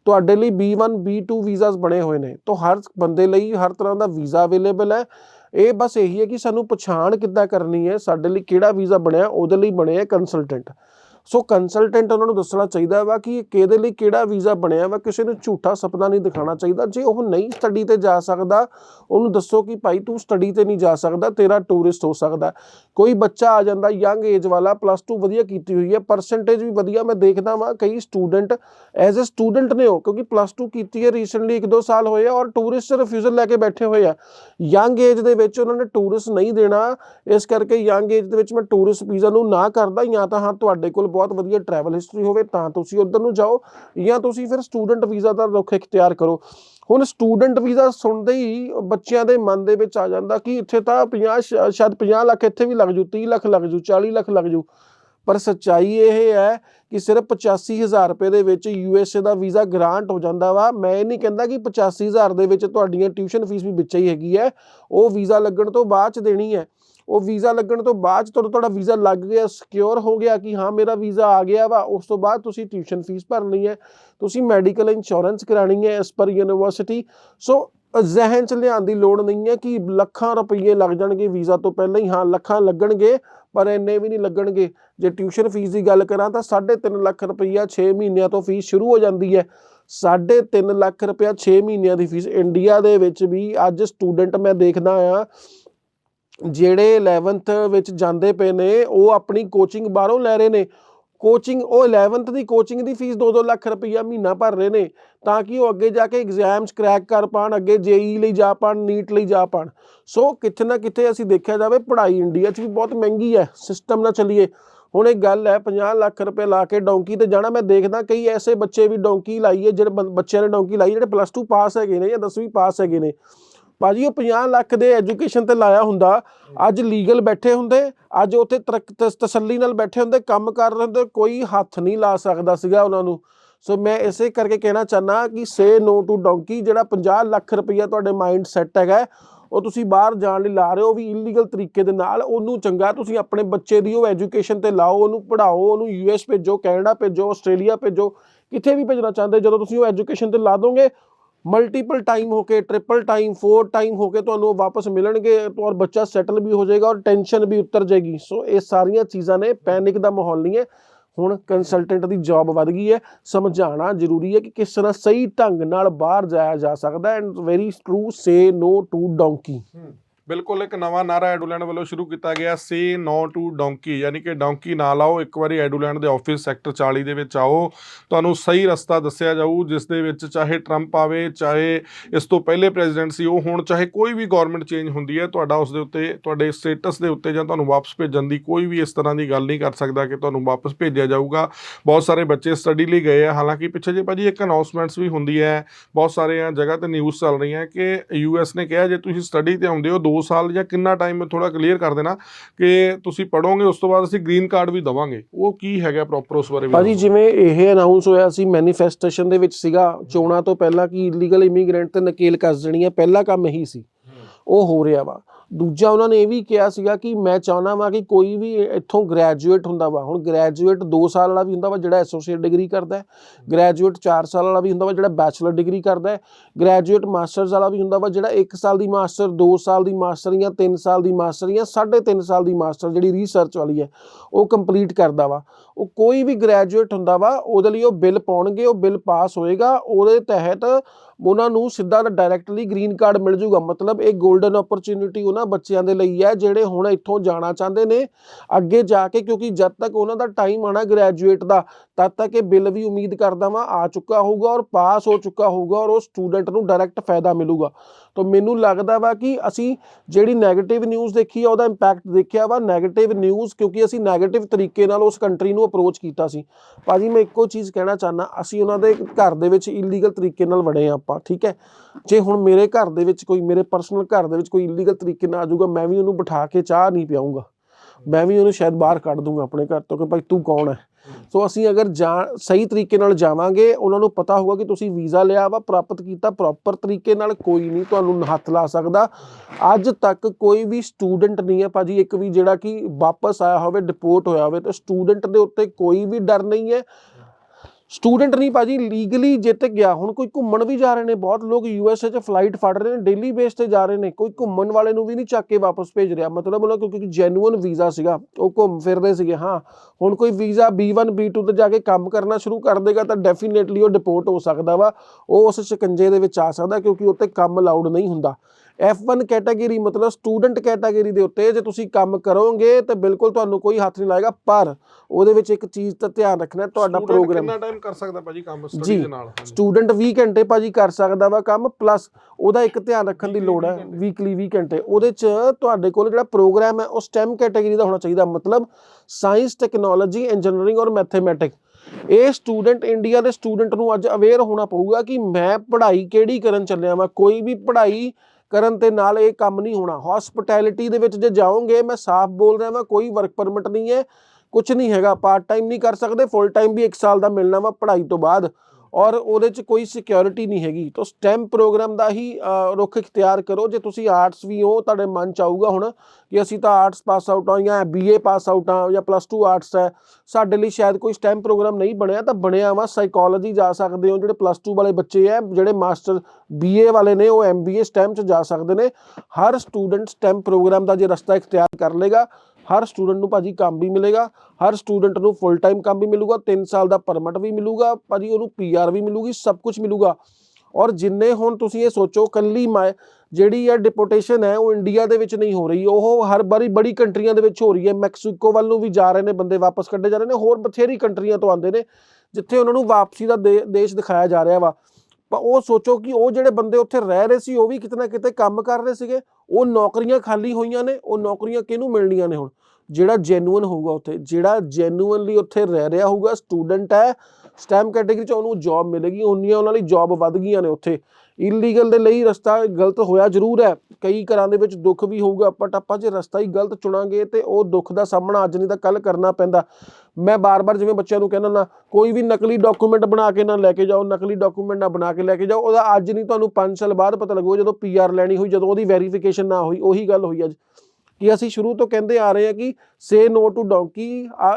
ਤੁਹਾਡੇ ਲਈ B1 B2 ਵੀਜ਼ਾਸ ਬਣੇ ਹੋਏ ਨੇ। ਤਾਂ ਹਰ ਬੰਦੇ ਲਈ ਹਰ ਤਰ੍ਹਾਂ ਦਾ ਵੀਜ਼ਾ ਅਵੇਲੇਬਲ ਹੈ। ਇਹ ਬਸ ਇਹੀ ਹੈ ਕਿ ਸਾਨੂੰ ਪਛਾਣ ਕਿੱਦਾਂ ਕਰਨੀ ਹੈ, ਸਾਡੇ ਲਈ ਕਿਹੜਾ ਵੀਜ਼ਾ ਬਣਿਆ, ਉਹਦੇ ਲਈ ਬਣਿਆ ਕੰਸਲਟੈਂਟ ਸੋ ਕੰਸਲਟੈਂਟ ਉਹਨਾਂ ਨੂੰ ਦੱਸਣਾ ਚਾਹੀਦਾ ਵਾ ਕਿ ਕਿਹਦੇ ਲਈ ਕਿਹੜਾ ਵੀਜ਼ਾ ਬਣਿਆ ਵਾ, ਕਿਸੇ ਨੂੰ ਝੂਠਾ ਸੁਪਨਾ ਨਹੀਂ ਦਿਖਾਉਣਾ ਚਾਹੀਦਾ। ਜੇ ਉਹ ਨਹੀਂ ਸਟੱਡੀ ਤੇ ਜਾ ਸਕਦਾ, ਉਹਨੂੰ ਦੱਸੋ ਕਿ ਭਾਈ ਤੂੰ ਸਟੱਡੀ ਤੇ ਨਹੀਂ ਜਾ ਸਕਦਾ, ਤੇਰਾ ਟੂਰਿਸਟ ਹੋ ਸਕਦਾ। ਕੋਈ ਬੱਚਾ ਆ ਜਾਂਦਾ ਯੰਗ ਏਜ ਵਾਲਾ ਪਲੱਸ 2 ਵਧੀਆ ਕੀਤੀ ਹੋਈ ਹੈ ਪਰਸੈਂਟੇਜ ਵੀ ਵਧੀਆ, ਮੈਂ ਦੇਖਦਾ ਵਾਂ, ਕਈ ਸਟੂਡੈਂਟ ਐਜ਼ ਅ ਸਟੂਡੈਂਟ ਨੇ ਉਹ, ਕਿਉਂਕਿ ਪਲੱਸ 2 ਕੀਤੀ ਹੈ ਰੀਸੈਂਟਲੀ 1-2 ਸਾਲ ਹੋਏ ਆ ਔਰ ਟੂਰਿਸਟ ਰਿਫਿਊਜ਼ਲ ਲੈ ਕੇ ਬੈਠੇ ਹੋਏ ਆ। ਯੰਗ ਏਜ ਦੇ ਵਿੱਚ ਉਹਨਾਂ ਨੇ ਟੂਰਿਸਟ ਨਹੀਂ ਦੇਣਾ, ਇਸ ਕਰਕੇ ਯੰਗ ਏਜ ਦੇ ਵਿੱਚ ਮੈਂ ਟੂਰਿਸਟ ਵੀਜ਼ਾ ਨੂੰ ਨਾ ਕਰਦਾ, ਜਾਂ ਤਾਂ ਹਾਂ ਤੁਹਾਡੇ ਕੋਲ ਬਹੁਤ ਵਧੀਆ ਟਰੈਵਲ ਹਿਸਟਰੀ ਹੋਵੇ, ਤਾਂ ਤੁਸੀਂ ਉਧਰ ਨੂੰ ਜਾਓ ਜਾਂ ਤੁਸੀਂ ਫਿਰ ਸਟੂਡੈਂਟ ਵੀਜ਼ਾ ਦਾ ਰੁੱਖ ਇਖਤਿਆਰ ਕਰੋ। ਹੁਣ ਸਟੂਡੈਂਟ ਵੀਜ਼ਾ ਸੁਣਦੇ ਹੀ ਬੱਚਿਆਂ ਦੇ ਮਨ ਦੇ ਵਿੱਚ ਆ ਜਾਂਦਾ ਕਿ ਇੱਥੇ ਤਾਂ 50 ਸ਼ਾਇਦ 50 ਲੱਖ ਇੱਥੇ ਵੀ ਲੱਗ ਜੂ 30 ਲੱਖ ਲੱਗ ਜੂ 40 ਲੱਖ ਲੱਗ ਜੂ। ਪਰ ਸੱਚਾਈ ਇਹ ਹੈ ਕਿ ਸਿਰਫ 85000 ਰੁਪਏ ਦੇ ਵਿੱਚ ਯੂਐਸਏ ਦਾ ਵੀਜ਼ਾ ਗ੍ਰਾਂਟ ਹੋ ਜਾਂਦਾ ਵਾ। ਮੈਂ ਇਹ ਨਹੀਂ ਕਹਿੰਦਾ ਕਿ 85000 ਦੇ ਵਿੱਚ ਤੁਹਾਡੀਆਂ ਟਿਊਸ਼ਨ ਫੀਸ ਵੀ ਵਿੱਚ ਹੀ ਹੈਗੀ ਹੈ। ਉਹ ਵੀਜ਼ਾ ਲੱਗਣ ਤੋਂ ਬਾਅਦ ਚ ਦੇਣੀ ਹੈ। ਉਹ ਵੀਜ਼ਾ ਲੱਗਣ ਤੋਂ ਬਾਅਦ 'ਚ ਤੁਹਾਡਾ ਤੁਹਾਡਾ ਵੀਜ਼ਾ ਲੱਗ ਗਿਆ ਸਿਕਿਉਰ ਹੋ ਗਿਆ ਕਿ ਹਾਂ, ਮੇਰਾ ਵੀਜ਼ਾ ਆ ਗਿਆ ਵਾ। ਉਸ ਤੋਂ ਬਾਅਦ ਤੁਸੀਂ ਟਿਊਸ਼ਨ ਫੀਸ ਭਰਨੀ ਹੈ, ਤੁਸੀਂ ਮੈਡੀਕਲ ਇੰਸ਼ੋਰੈਂਸ ਕਰਾਣੀ ਹੈ ਐਸ ਪਰ ਯੂਨੀਵਰਸਿਟੀ ਸੋ ਜ਼ਹਿਨ ਚ ਲਿਆਉਣ ਦੀ ਲੋੜ ਨਹੀਂ ਹੈ ਕਿ ਲੱਖਾਂ ਰੁਪਏ ਲੱਗ ਜਾਣਗੇ ਵੀਜ਼ਾ ਤੋਂ ਪਹਿਲਾਂ ਹੀ। ਹਾਂ, ਲੱਖਾਂ ਲੱਗਣਗੇ, ਪਰ ਇੰਨੇ ਵੀ ਨਹੀਂ ਲੱਗਣਗੇ। ਜੇ ਟਿਊਸ਼ਨ ਫੀਸ ਦੀ ਗੱਲ ਕਰਾਂ ਤਾਂ 3.5 ਲੱਖ ਰੁਪਈਆ 6 ਮਹੀਨਿਆਂ ਤੋਂ ਫੀਸ ਸ਼ੁਰੂ ਹੋ ਜਾਂਦੀ ਹੈ। 3.5 ਲੱਖ ਰੁਪਇਆ 6 ਮਹੀਨਿਆਂ ਦੀ ਫੀਸ ਇੰਡੀਆ ਦੇ ਵਿੱਚ ਵੀ ਅੱਜ ਸਟੂਡੈਂਟ ਮੈਂ ਦੇਖਦਾ ਆ ਜਿਹੜੇ 11th ਵਿੱਚ ਜਾਂਦੇ ਪਏ ਨੇ, ਉਹ ਆਪਣੀ ਕੋਚਿੰਗ ਬਾਹਰੋਂ ਲੈ ਰਹੇ ਨੇ। ਕੋਚਿੰਗ ਉਹ 11th ਦੀ ਕੋਚਿੰਗ ਦੀ ਫੀਸ 2-2 ਲੱਖ ਰੁਪਈਆ ਮਹੀਨਾ ਭਰ ਰਹੇ ਨੇ, ਤਾਂ ਕਿ ਉਹ ਅੱਗੇ ਜਾ ਕੇ ਐਗਜ਼ਾਮਸ ਕਰੈਕ ਕਰ ਪਾਣ, ਅੱਗੇ ਜੇਈ ਲਈ ਜਾ ਪਾਣ ਨੀਟ ਲਈ ਜਾ ਪਾਣ। ਸੋ ਕਿੱਥੇ ਨਾ ਕਿਤੇ ਅਸੀਂ ਦੇਖਿਆ ਜਾਵੇ, ਪੜ੍ਹਾਈ ਇੰਡੀਆ 'ਚ ਵੀ ਬਹੁਤ ਮਹਿੰਗੀ ਹੈ। ਸਿਸਟਮ ਨਾਲ ਚੱਲੀਏ। ਹੁਣ ਇਹ ਗੱਲ ਹੈ 50 ਲੱਖ ਰੁਪਏ ਲਾ ਕੇ ਡੌਂਕੀ ਤੇ ਜਾਣਾ, ਮੈਂ ਦੇਖਦਾ ਕਈ ਐਸੇ ਬੱਚੇ ਵੀ ਡੌਂਕੀ ਲਾਈਏ, ਜਿਹੜੇ ਬੰ- ਬੱਚਿਆਂ ਨੇ ਡੌਂਕੀ ਲਾਈ, ਜਿਹੜੇ ਪਲੱਸ 2 ਪਾਸ ਹੈਗੇ ਨੇ ਜਾਂ 10ਵੀਂ ਪਾਸ ਹੈਗੇ ਨੇ। ਭਾਜੀ, ਉਹ 50 ਲੱਖ ਦੇ ਐਜੂਕੇਸ਼ਨ ਤੇ ਲਾਇਆ ਹੁੰਦਾ। ਅੱਜ ਲੀਗਲ ਬੈਠੇ ਹੁੰਦੇ, ਅੱਜ ਉੱਥੇ ਤਰਕ- ਤਸੱਲੀ ਨਾਲ ਬੈਠੇ ਹੁੰਦੇ, ਕੰਮ ਕਰ ਰਹੇ ਹੁੰਦੇ, ਕੋਈ ਹੱਥ ਨਹੀਂ ਲਾ ਸਕਦਾ ਸੀਗਾ ਉਹਨਾਂ ਨੂੰ। ਸੋ ਮੈਂ ਇਸੇ ਕਰਕੇ ਕਹਿਣਾ ਚਾਹਨਾ ਕਿ ਸੇ ਨੋ ਟੂ ਡੌਂਕੀ ਜਿਹੜਾ 50 ਲੱਖ ਰੁਪਈਆ ਤੁਹਾਡੇ ਮਾਈਂਡ ਸੈੱਟ ਹੈਗਾ, ਉਹ ਤੁਸੀਂ ਬਾਹਰ ਜਾਣ ਲਈ ਲਾ ਰਹੇ ਹੋ ਵੀ ਇਲੀਗਲ ਤਰੀਕੇ ਦੇ ਨਾਲ, ਉਹਨੂੰ ਚੰਗਾ ਤੁਸੀਂ ਆਪਣੇ ਬੱਚੇ ਦੀ ਉਹ ਐਜੂਕੇਸ਼ਨ ਤੇ ਲਾਓ, ਉਹਨੂੰ ਪੜ੍ਹਾਓ, ਉਹਨੂੰ ਯੂਐਸ ਭੇਜੋ, ਕੈਨੇਡਾ ਭੇਜੋ, ਆਸਟ੍ਰੇਲੀਆ ਭੇਜੋ, ਕਿੱਥੇ ਵੀ ਭੇਜਣਾ ਚਾਹੁੰਦੇ, ਜਦੋਂ ਤੁਸੀਂ ਉਹ ਐਜੂਕੇਸ਼ਨ ਤੇ ਲਾ ਦੋਗੇ ਮਲਟੀਪਲ ਟਾਈਮ ਹੋ ਕੇ ਟ੍ਰਿਪਲ ਟਾਈਮ ਫੋਰ ਟਾਈਮ ਹੋ ਕੇ ਤੁਹਾਨੂੰ ਵਾਪਸ ਮਿਲਣਗੇ ਔਰ ਬੱਚਾ ਸੈਟਲ ਵੀ ਹੋ ਜਾਏਗਾ ਔਰ ਟੈਨਸ਼ਨ ਵੀ ਉਤਰ ਜਾਏਗੀ। ਸੋ ਇਹ ਸਾਰੀਆਂ ਚੀਜ਼ਾਂ ਨੇ ਪੈਨਿਕ ਦਾ ਮਾਹੌਲ ਨਹੀਂ ਹੈ। ਹੁਣ ਕੰਸਲਟੈਂਟ ਦੀ ਜੌਬ ਵੱਧ ਗਈ ਹੈ। ਸਮਝਾਉਣਾ ਜ਼ਰੂਰੀ ਹੈ ਕਿ ਕਿਸ ਤਰ੍ਹਾਂ ਸਹੀ ਢੰਗ ਨਾਲ ਬਾਹਰ ਜਾਇਆ ਜਾ ਸਕਦਾ and very true say no to donkey ਬਿਲਕੁਲ ਇੱਕ ਨਵਾਂ ਨਾਰਾ ਐਡੂਲੈਂਡ ਵੱਲੋਂ ਸ਼ੁਰੂ ਕੀਤਾ ਗਿਆ ਸੇ, ਨੋ ਟੂ ਡੌਂਕੀ, ਯਾਨੀ ਕਿ ਡੌਂਕੀ ਨਾ ਲਾਓ, ਇੱਕ ਵਾਰੀ ਐਡੂਲੈਂਡ ਦੇ ਆਫਿਸ ਸੈਕਟਰ 40 ਦੇ ਵਿੱਚ ਆਓ। ਤੁਹਾਨੂੰ ਸਹੀ ਰਸਤਾ ਦੱਸਿਆ ਜਾਊ, ਜਿਸ ਦੇ ਵਿੱਚ ਚਾਹੇ ਟਰੰਪ ਆਵੇ, ਚਾਹੇ ਇਸ ਤੋਂ ਪਹਿਲੇ ਪ੍ਰੈਜ਼ੀਡੈਂਟ ਸੀ, ਉਹ ਹੁਣ ਚਾਹੇ ਕੋਈ ਵੀ ਗਵਰਨਮੈਂਟ ਚੇਂਜ ਹੁੰਦੀ ਹੈ, ਤੁਹਾਡਾ ਉਸ ਦੇ ਉੱਤੇ, ਤੁਹਾਡੇ ਸਟੇਟਸ ਦੇ ਉੱਤੇ ਜਾਂ ਤੁਹਾਨੂੰ ਵਾਪਸ ਭੇਜਣ ਦੀ ਕੋਈ ਵੀ ਇਸ ਤਰ੍ਹਾਂ ਦੀ ਗੱਲ ਨਹੀਂ ਕਰ ਸਕਦਾ ਕਿ ਤੁਹਾਨੂੰ ਵਾਪਸ ਭੇਜਿਆ ਜਾਊਗਾ। ਬਹੁਤ ਸਾਰੇ ਬੱਚੇ ਸਟੱਡੀ ਲਈ ਗਏ ਆ, ਹਾਲਾਂਕਿ ਪਿੱਛੇ ਜੇ ਭਾਜੀ ਇੱਕ ਅਨਾਉਂਸਮੈਂਟਸ ਵੀ ਹੁੰਦੀ ਹੈ, ਬਹੁਤ ਸਾਰੀਆਂ ਜਗ੍ਹਾ ਤੇ ਨਿਊਜ਼ ਚੱਲ ਰਹੀਆਂ ਕਿ ਯੂਐਸ ਨੇ ਕਿਹਾ, ਜੇ ਤੁਸੀਂ ਸਟੱਡੀ ਤੇ ਆਉਂਦੇ ਹੋ 2 ਸਾਲ ਜਾਂ ਕਿੰਨਾ ਟਾਈਮ ਥੋੜਾ ਕਲੀਅਰ ਕਰ ਦੇਣਾ ਕਿ ਤੁਸੀਂ ਪੜੋਗੇ ਉਸ ਤੋਂ ਬਾਅਦ ਅਸੀਂ ਗ੍ਰੀਨ ਕਾਰਡ ਵੀ ਦਵਾਂਗੇ। ਉਹ ਕੀ ਹੈਗਾ ਪ੍ਰੋਪਰ ਉਸ ਬਾਰੇ ਵੀ ਭਾਜੀ ਜਿਵੇਂ ਇਹ ਅਨਾਉਂਸ ਹੋਇਆ ਸੀ ਮੈਨੀਫੈਸਟੇਸ਼ਨ ਦੇ ਵਿੱਚ ਸੀਗਾ ਚੋਣਾਂ ਤੋਂ ਪਹਿਲਾਂ ਕਿ ਇਲੀਗਲ ਇਮੀਗ੍ਰੈਂਟ ਤੇ ਨਕੇਲ ਕੱਸ ਦੇਣੀ ਹੈ ਪਹਿਲਾ ਕੰਮ ਇਹੀ ਸੀ। ਉਹ ਹੋ ਰਿਹਾ ਵਾ। ਦੂਜਾ ਉਹਨਾਂ ਨੇ ਇਹ ਵੀ ਕਿਹਾ ਸੀਗਾ ਕਿ ਮੈਂ ਚਾਹੁੰਦਾ ਵਾਂ ਕਿ ਕੋਈ ਵੀ ਇੱਥੋਂ ਗ੍ਰੈਜੂਏਟ ਹੁੰਦਾ ਵਾ, ਹੁਣ ਗ੍ਰੈਜੂਏਟ 2 ਸਾਲ ਵਾਲਾ ਵੀ ਹੁੰਦਾ ਵਾ ਜਿਹੜਾ ਐਸੋਸੀਏਟ ਡਿਗਰੀ ਕਰਦਾ ਹੈ ਗ੍ਰੈਜੂਏਟ 4 ਸਾਲ ਵਾਲਾ ਵੀ ਹੁੰਦਾ ਵਾ ਜਿਹੜਾ ਬੈਚਲਰ ਡਿਗਰੀ ਕਰਦਾ ਹੈ ਗ੍ਰੈਜੂਏਟ ਮਾਸਟਰਸ ਵਾਲਾ ਵੀ ਹੁੰਦਾ ਵਾ ਜਿਹੜਾ 1 ਸਾਲ ਦੀ ਮਾਸਟਰ 2 ਸਾਲ ਦੀ ਮਾਸਟਰ ਜਾਂ 3 ਸਾਲ ਦੀ ਮਾਸਟਰ ਜਾਂ 3.5 ਸਾਲ ਦੀ ਮਾਸਟਰ ਜਿਹੜੀ ਰਿਸਰਚ ਵਾਲੀ ਹੈ, ਉਹ ਕੰਪਲੀਟ ਕਰਦਾ ਵਾ। ਉਹ ਕੋਈ ਵੀ ਗ੍ਰੈਜੂਏਟ ਹੁੰਦਾ ਵਾ, ਉਹਦੇ ਲਈ ਉਹ ਬਿੱਲ ਪਾਉਣਗੇ, ਉਹ ਬਿੱਲ ਪਾਸ ਹੋਏਗਾ, ਉਹਦੇ ਤਹਿਤ ਉਹਨਾਂ ਨੂੰ ਸਿੱਧਾ ਡਾਇਰੈਕਟਲੀ ਗ੍ਰੀਨ ਕਾਰਡ ਮਿਲ ਜਾਊਗਾ ਮਤਲਬ ਇਹ 골ਡਨ ਓਪਰਚ्युनिटी ਉਹਨਾਂ ਬੱਚਿਆਂ ਦੇ ਲਈ ਹੈ, ਜਿਹੜੇ ਹੁਣ ਇੱਥੋਂ ਜਾਣਾ ਚਾਹੁੰਦੇ ਨੇ ਅੱਗੇ ਜਾ ਕੇ, ਕਿਉਂਕਿ ਜਦ ਤੱਕ ਉਹਨਾਂ ਦਾ ਟਾਈਮ ਆਣਾ ਗ੍ਰੈਜੂਏਟ ਦਾ, ਤਦ ਤੱਕ ਇਹ ਬਿੱਲ ਵੀ ਉਮੀਦ ਕਰਦਾ ਵਾ, ਆ ਚੁੱਕਾ ਹੋਊਗਾ ਔਰ ਪਾਸ ਹੋ ਚੁੱਕਾ ਹੋਊਗਾ ਔਰ ਉਹ ਸਟੂਡੈਂਟ ਨੂੰ ਡਾਇਰੈਕਟ ਫਾਇਦਾ ਮਿਲੂਗਾ। ਤਾਂ ਮੈਨੂੰ ਲੱਗਦਾ ਵਾ ਕਿ ਅਸੀਂ ਜਿਹੜੀ 네ਗੇਟਿਵ ਨਿਊਜ਼ ਦੇਖੀ ਆ, ਉਹਦਾ ਇੰਪੈਕਟ ਦੇਖਿਆ ਵਾ। 네ਗੇਟਿਵ ਨਿਊਜ਼ ਕਿਉਂਕਿ ਅਸੀਂ 네ਗੇਟਿਵ ਤਰੀਕੇ ਨਾਲ ਉਸ ਕੰਟਰੀ ਨੂੰ ਅਪਰੋਚ ਕੀਤਾ ਸੀ। ਭਾਜੀ, ਮੈਂ ਇੱਕੋ ਚੀਜ਼ ਕਹਿਣਾ ਚਾਹਨਾ ਅਸੀਂ ਉਹਨਾਂ ਦੇ ਘਰ ਦੇ ਵਿੱਚ ਇਲੀਗਲ ਤਰੀਕੇ ਨਾਲ ਵੜੇ ਆ ਆਪਾਂ, ਠੀਕ ਹੈ? ਜੇ ਹੁਣ ਮੇਰੇ ਘਰ ਦੇ ਵਿੱਚ ਕੋਈ, ਮੇਰੇ ਪਰਸਨਲ ਘਰ ਦੇ ਵਿੱਚ ਕੋਈ ਇਲੀਗਲ ਤਰੀਕੇ ਨਾਲ ਆਜੂਗਾ ਮੈਂ ਵੀ ਉਹਨੂੰ ਬਿਠਾ ਕੇ ਚਾਹ ਨਹੀਂ ਪਿਆਉਂਗਾ ਮੈਂ ਵੀ ਉਹਨੂੰ ਸ਼ਾਇਦ ਬਾਹਰ ਕੱਢ ਦੂੰਗਾ ਆਪਣੇ ਘਰ ਤੋਂ ਕਿ ਭਾਈ ਤੂੰ ਕੌਣ ਹੈ? ਸੋ ਅਸੀਂ ਅਗਰ ਜਾ ਸਹੀ ਤਰੀਕੇ ਨਾਲ ਜਾਵਾਂਗੇ, ਉਹਨਾਂ ਨੂੰ ਪਤਾ ਹੋਊਗਾ ਕਿ ਤੁਸੀਂ ਵੀਜ਼ਾ ਲਿਆ ਵਾ, ਪ੍ਰਾਪਤ ਕੀਤਾ ਪ੍ਰੋਪਰ ਤਰੀਕੇ ਨਾਲ ਕੋਈ ਨਹੀਂ ਤੁਹਾਨੂੰ ਹੱਥ ਲਾ ਸਕਦਾ। ਅੱਜ ਤੱਕ ਕੋਈ ਵੀ ਸਟੂਡੈਂਟ ਨਹੀਂ ਹੈ, ਭਾਜੀ, ਇੱਕ ਵੀ ਜਿਹੜਾ ਕਿ ਵਾਪਸ ਆਇਆ ਹੋਵੇ ਡਿਪੋਰਟ ਹੋਇਆ ਹੋਵੇ, ਤਾਂ ਸਟੂਡੈਂਟ ਦੇ ਉੱਤੇ ਕੋਈ ਵੀ ਡਰ ਨਹੀਂ ਹੈ। ਸਟੂਡੈਂਟ ਨਹੀਂ ਭਾਜੀ ਲੀਗਲੀ ਜਿੱਤ ਗਿਆ। ਹੁਣ ਕੋਈ ਘੁੰਮਣ ਵੀ ਜਾ ਰਹੇ ਨੇ, ਬਹੁਤ ਲੋਕ ਯੂਐਸਏ 'ਚ ਫਲਾਈਟ ਫੜ ਰਹੇ ਨੇ ਡੇਲੀ ਬੇਸ ਤੇ ਜਾ ਰਹੇ ਨੇ। ਕੋਈ ਘੁੰਮਣ ਵਾਲੇ ਨੂੰ ਵੀ ਨਹੀਂ ਚੱਕ ਕੇ ਵਾਪਸ ਭੇਜ ਰਿਹਾ। ਮਤਲਬ ਉਹਨਾਂ ਕਿਉਂਕਿ ਜੈਨੂਇਨ ਵੀਜ਼ਾ ਸੀਗਾ, ਉਹ ਘੁੰਮ ਫਿਰਦੇ ਸੀਗੇ, ਹਾਂ। ਹੁਣ ਕੋਈ ਵੀਜ਼ਾ B1 B2 ਤੇ ਜਾ ਕੇ ਕੰਮ ਕਰਨਾ ਸ਼ੁਰੂ ਕਰ ਦੇਗਾ ਤਾਂ ਡੈਫੀਨੇਟਲੀ ਉਹ ਡਿਪੋਰਟ ਹੋ ਸਕਦਾ ਵਾ। ਉਹ ਉਸ ਸ਼ਿਕੰਜੇ ਦੇ ਵਿੱਚ ਆ ਸਕਦਾ ਕਿਉਂਕਿ ਉੱਤੇ ਕੰਮ ਅਲਾਉਡ ਨਹੀਂ ਹੁੰਦਾ। F1 ਕੈਟਾਗਰੀ ਮਤਲਬ ਸਟੂਡੈਂਟ ਕੈਟਾਗਰੀ ਦੇ ਉੱਤੇ ਜੇ ਤੁਸੀਂ ਕੰਮ ਕਰੋਗੇ ਤਾਂ ਬਿਲਕੁਲ ਤੁਹਾਨੂੰ ਕੋਈ ਹੱਥ ਨਹੀਂ ਲਾਏਗਾ ਪਰ ਉਹਦੇ ਵਿੱਚ ਇੱਕ ਚੀਜ਼ ਦਾ ਧਿਆਨ ਰੱਖਣਾ ਤੁਹਾਡਾ ਪ੍ਰੋਗਰਾਮ ਕਿੰਨਾ ਟਾਈਮ ਕਰ ਸਕਦਾ ਭਾਜੀ ਕੰਮ। ਸਟੱਡੀ ਦੇ ਨਾਲ। ਸਟੂਡੈਂਟ 20 ਘੰਟੇ ਭਾਜੀ ਕਰ ਸਕਦਾ ਵਾ ਕੰਮ ਪਲੱਸ ਉਹਦਾ ਇੱਕ ਧਿਆਨ ਰੱਖਣ ਦੀ ਲੋੜ ਹੈ। ਵੀਕਲੀ 20 ਘੰਟੇ ਉਹਦੇ ਚ ਤੁਹਾਡੇ ਕੋਲ ਜਿਹੜਾ ਪ੍ਰੋਗਰਾਮ ਹੈ ਉਹ STEM ਕੈਟਾਗਰੀ ਦਾ ਹੋਣਾ ਚਾਹੀਦਾ ਮਤਲਬ ਸਾਇੰਸ ਟੈਕਨੋਲੋਜੀ ਇੰਜੀਨੀਅਰਿੰਗ ਔਰ ਮੈਥਮੈਟਿਕ ਇਹ ਸਟੂਡੈਂਟ ਇੰਡੀਆ ਦੇ ਸਟੂਡੈਂਟ ਨੂੰ ਅੱਜ ਅਵੇਅਰ ਹੋਣਾ ਪਊਗਾ ਕਿ ਮੈਂ ਪੜ੍ਹਾਈ ਕਿਹੜੀ ਕਰਨ ਚੱਲਿਆ ਵਾਂ ਕੋਈ ਵੀ ਪੜ੍ਹਾਈ ਕਰਨ ਤੇ ਨਾਲ ਇਹ ਕੰਮ ਨਹੀਂ ਹੋਣਾ। ਹਸਪਿਟੈਲਿਟੀ ਦੇ ਵਿੱਚ ਜੇ ਜਾਓਗੇ, ਮੈਂ ਸਾਫ਼ ਬੋਲ ਰਿਹਾ ਵਾਂ, ਕੋਈ ਵਰਕ ਪਰਮਿਟ ਨਹੀਂ ਹੈ ਕੁਝ ਨਹੀਂ ਹੈਗਾ ਪਾਰਟ ਟਾਈਮ ਨਹੀਂ ਕਰ ਸਕਦੇ ਫੁੱਲ ਟਾਈਮ ਵੀ 1 ਸਾਲ ਦਾ ਮਿਲਣਾ ਵਾ, ਪੜ੍ਹਾਈ ਤੋਂ ਬਾਅਦ। ਔਰ ਉਹਦੇ 'ਚ ਕੋਈ ਸਿਕਿਉਰਿਟੀ ਨਹੀਂ ਹੈਗੀ। ਤਾਂ ਸਟੈਮ ਪ੍ਰੋਗਰਾਮ ਦਾ ਹੀ ਅ, ਰੁੱਖ ਇਖਤਿਆਰ ਕਰੋ। ਜੇ ਤੁਸੀਂ ਆਰਟਸ ਵੀ ਹੋ ਤੁਹਾਡੇ ਮਨ ਚ ਆਊਗਾ ਹੁਣ ਕਿ ਅਸੀਂ ਤਾਂ ਆਰਟਸ ਪਾਸ ਆਊਟ ਆ ਜਾਂ ਬੀਏ ਪਾਸ ਆਊਟ ਆ ਜਾਂ ਪਲੱਸ 2 ਆਰਟਸ ਹੈ। ਸਾਡੇ ਲਈ ਸ਼ਾਇਦ ਕੋਈ ਸਟੈਮ ਪ੍ਰੋਗਰਾਮ ਨਹੀਂ ਬਣਿਆ ਤਾਂ ਬਣਿਆ ਵਾ ਸਾਈਕੋਲੋਜੀ ਜਾ ਸਕਦੇ ਹੋ ਜਿਹੜੇ ਪਲੱਸ 2 ਵਾਲੇ ਬੱਚੇ ਆ ਜਿਹੜੇ ਮਾਸਟਰ ਬੀਏ ਵਾਲੇ ਨੇ ਉਹ ਐਮਬੀਏ ਸਟੈਮ ਚ ਜਾ ਸਕਦੇ ਨੇ। ਹਰ ਸਟੂਡੈਂਟ ਸਟੈਮ ਪ੍ਰੋਗਰਾਮ ਦਾ ਜੇ ਰਸਤਾ ਇਖਤਿਆਰ ਕਰ ਲੇਗਾ ਹਰ ਸਟੂਡੈਂਟ ਨੂੰ ਭਾਜੀ ਕੰਮ ਵੀ ਮਿਲੇਗਾ, ਹਰ ਸਟੂਡੈਂਟ ਨੂੰ ਫੁੱਲ ਟਾਈਮ ਕੰਮ ਵੀ ਮਿਲੂਗਾ 3 ਸਾਲ ਦਾ ਪਰਮਿਟ ਵੀ ਮਿਲੂਗਾ, ਭਾਜੀ ਉਹਨੂੰ ਪੀਆਰ ਵੀ ਮਿਲੂਗੀ, ਸਭ ਕੁਝ ਮਿਲੂਗਾ। ਔਰ ਜਿੰਨੇ ਹੁਣ ਤੁਸੀਂ ਇਹ ਸੋਚੋ ਕੱਲੀ ਮੈਂ, ਜਿਹੜੀ ਆ ਡਿਪੋਟੇਸ਼ਨ ਹੈ, ਉਹ ਇੰਡੀਆ ਦੇ ਵਿੱਚ ਨਹੀਂ ਹੋ ਰਹੀ, ਉਹ ਹਰ ਵਾਰੀ ਬੜੀ ਕੰਟਰੀਆਂ ਦੇ ਵਿੱਚ ਹੋ ਰਹੀ ਹੈ, ਮੈਕਸੀਕੋ ਵੱਲ ਨੂੰ ਵੀ ਜਾ ਰਹੇ ਨੇ ਬੰਦੇ ਵਾਪਸ ਕੱਢੇ ਜਾ ਰਹੇ ਨੇ, ਹੋਰ ਬਥੇਰੀ ਕੰਟਰੀਆਂ ਤੋਂ ਆਉਂਦੇ ਨੇ, ਜਿੱਥੇ ਉਹਨਾਂ ਨੂੰ ਵਾਪਸੀ ਦਾ ਦੇ- ਦੇਸ਼ ਦਿਖਾਇਆ ਜਾ ਰਿਹਾ ਵਾ। ਪਰ ਉਹ ਸੋਚੋ ਕਿ ਉਹ ਜਿਹੜੇ ਬੰਦੇ ਉੱਥੇ ਰਹਿ ਰਹੇ ਸੀ, ਉਹ ਵੀ ਕਿਤੇ ਨਾ ਕਿਤੇ ਕੰਮ ਕਰ ਰਹੇ ਸੀਗੇ। ਉਹ ਨੌਕਰੀਆਂ ਖਾਲੀ ਹੋਈਆਂ ਨੇ, ਉਹ ਨੌਕਰੀਆਂ ਕਿਹਨੂੰ ਮਿਲਣੀਆਂ ਨੇ ਹੁਣ? ਜਿਹੜਾ ਜੈਨੂਇਨ ਹੋਊਗਾ ਉੱਥੇ, ਜਿਹੜਾ ਜੈਨੂਇਨਲੀ ਉੱਥੇ ਰਹਿ ਰਿਹਾ ਹੋਊਗਾ ਸਟੂਡੈਂਟ ਹੈ ਸਟੈਮ ਕੈਟੇਗਰੀ ਚ ਉਹਨੂੰ ਜੌਬ ਮਿਲੇਗੀ, ਉਨੀਆਂ ਉਹਨਾਂ ਲਈ ਜੌਬ ਵੱਧ ਗਈਆਂ ਨੇ ਉੱਥੇ। ਇਲੀਗਲ ਦੇ ਲਈ ਰਸਤਾ ਗਲਤ ਹੋਇਆ ਜ਼ਰੂਰ ਹੈ। ਕਈ ਘਰਾਂ ਦੇ ਵਿੱਚ ਦੁੱਖ ਵੀ ਹੋਊਗਾ ਬਟ ਆਪਾਂ ਜੇ ਰਸਤਾ ਹੀ ਗਲਤ ਚੁਣਾਂਗੇ ਤੇ ਉਹ ਦੁੱਖ ਦਾ ਸਾਹਮਣਾ ਅੱਜ ਨਹੀਂ ਤਾਂ ਕੱਲ ਕਰਨਾ ਪੈਂਦਾ। ਮੈਂ ਬਾਰ-ਬਾਰ ਜਿਵੇਂ ਬੱਚਿਆਂ ਨੂੰ ਕਹਿੰਦਾ ਨਾ, ਕੋਈ ਵੀ ਨਕਲੀ ਡਾਕੂਮੈਂਟ ਬਣਾ ਕੇ ਨਾ ਲੈ ਕੇ ਜਾਓ, ਨਕਲੀ ਡਾਕੂਮੈਂਟ ਨਾ ਬਣਾ ਕੇ ਲੈ ਕੇ ਜਾਓ, ਉਹਦਾ ਅੱਜ ਨਹੀਂ ਤੁਹਾਨੂੰ 5 ਸਾਲ ਬਾਅਦ ਪਤਾ ਲੱਗੂਗਾ ਜਦੋਂ ਪੀਆਰ ਲੈਣੀ ਹੋਈ, ਜਦੋਂ ਉਹਦੀ ਵੈਰੀਫਿਕੇਸ਼ਨ ਨਾ ਹੋਈ, ਉਹੀ ਗੱਲ ਹੋਈ ਅੱਜ। ਕਿ ਅਸੀਂ ਸ਼ੁਰੂ ਤੋਂ ਕਹਿੰਦੇ ਆ ਰਹੇ ਹਾਂ ਕਿ ਸੇ ਨੋ ਟੂ ਡੌਂਕੀ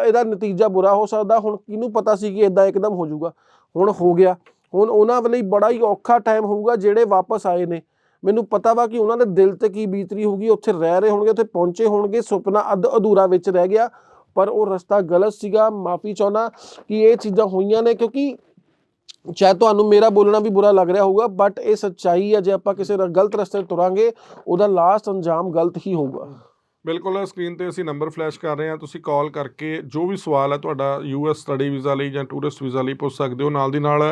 ਇਹਦਾ ਨਤੀਜਾ ਬੁਰਾ ਹੋ ਸਕਦਾ, ਹੁਣ ਕਿਹਨੂੰ ਪਤਾ ਸੀ ਕਿ ਇਦਾਂ ਇੱਕਦਮ ਹੋ ਜਾਊਗਾ। ਹੁਣ ਹੋ ਗਿਆ। ਹੁਣ ਉਹਨਾਂ ਲਈ ਬੜਾ ਹੀ ਔਖਾ ਟਾਈਮ ਹੋਊਗਾ ਜਿਹੜੇ ਵਾਪਸ ਆਏ ਨੇ। ਮੈਨੂੰ ਪਤਾ ਵਾ ਕਿ ਉਹਨਾਂ ਦੇ ਦਿਲ ਤੇ ਕੀ ਬੀਤਰੀ ਹੋਊਗੀ, ਉੱਥੇ ਰਹਿ ਰਹੇ ਹੋਣਗੇ, ਉੱਥੇ ਪਹੁੰਚੇ ਹੋਣਗੇ, ਸੁਪਨਾ ਅੱਧ ਅਧੂਰਾ ਵਿੱਚ ਰਹਿ ਗਿਆ, ਪਰ ਉਹ ਰਸਤਾ ਗਲਤ ਸੀਗਾ। ਮਾਫੀ ਚਾਹੁੰਦਾ ਕਿ ਇਹ ਚੀਜ਼ਾਂ ਹੋਈਆਂ ਨੇ, ਕਿਉਂਕਿ ਚਾਹੇ ਤੁਹਾਨੂੰ ਮੇਰਾ ਬੋਲਣਾ ਵੀ ਬੁਰਾ ਲੱਗ ਰਿਹਾ ਹੋਊਗਾ ਬਟ ਇਹ ਸੱਚਾਈ ਹੈ, ਜੇ ਆਪਾਂ ਕਿਸੇ ਰ- ਗਲਤ ਰਸਤੇ ਤੁਰਾਂਗੇ, ਉਹਦਾ ਲਾਸਟ ਅੰਜਾਮ ਗਲਤ ਹੀ ਹੋਊਗਾ। ਬਿਲਕੁਲ ਸਕਰੀਨ ਤੇ ਅਸੀਂ ਨੰਬਰ ਫਲੈਸ਼ ਕਰ ਰਹੇ ਹਾਂ। ਤੁਸੀਂ ਕਾਲ ਕਰਕੇ ਜੋ ਵੀ ਸਵਾਲ ਹੈ ਤੁਹਾਡਾ ਯੂਐਸ ਸਟੱਡੀ ਵੀਜ਼ਾ ਲਈ ਜਾਂ ਟੂਰਿਸਟ ਵੀਜ਼ਾ ਲਈ ਪੁੱਛ ਸਕਦੇ ਹੋ। ਨਾਲ ਦੀ ਨਾਲ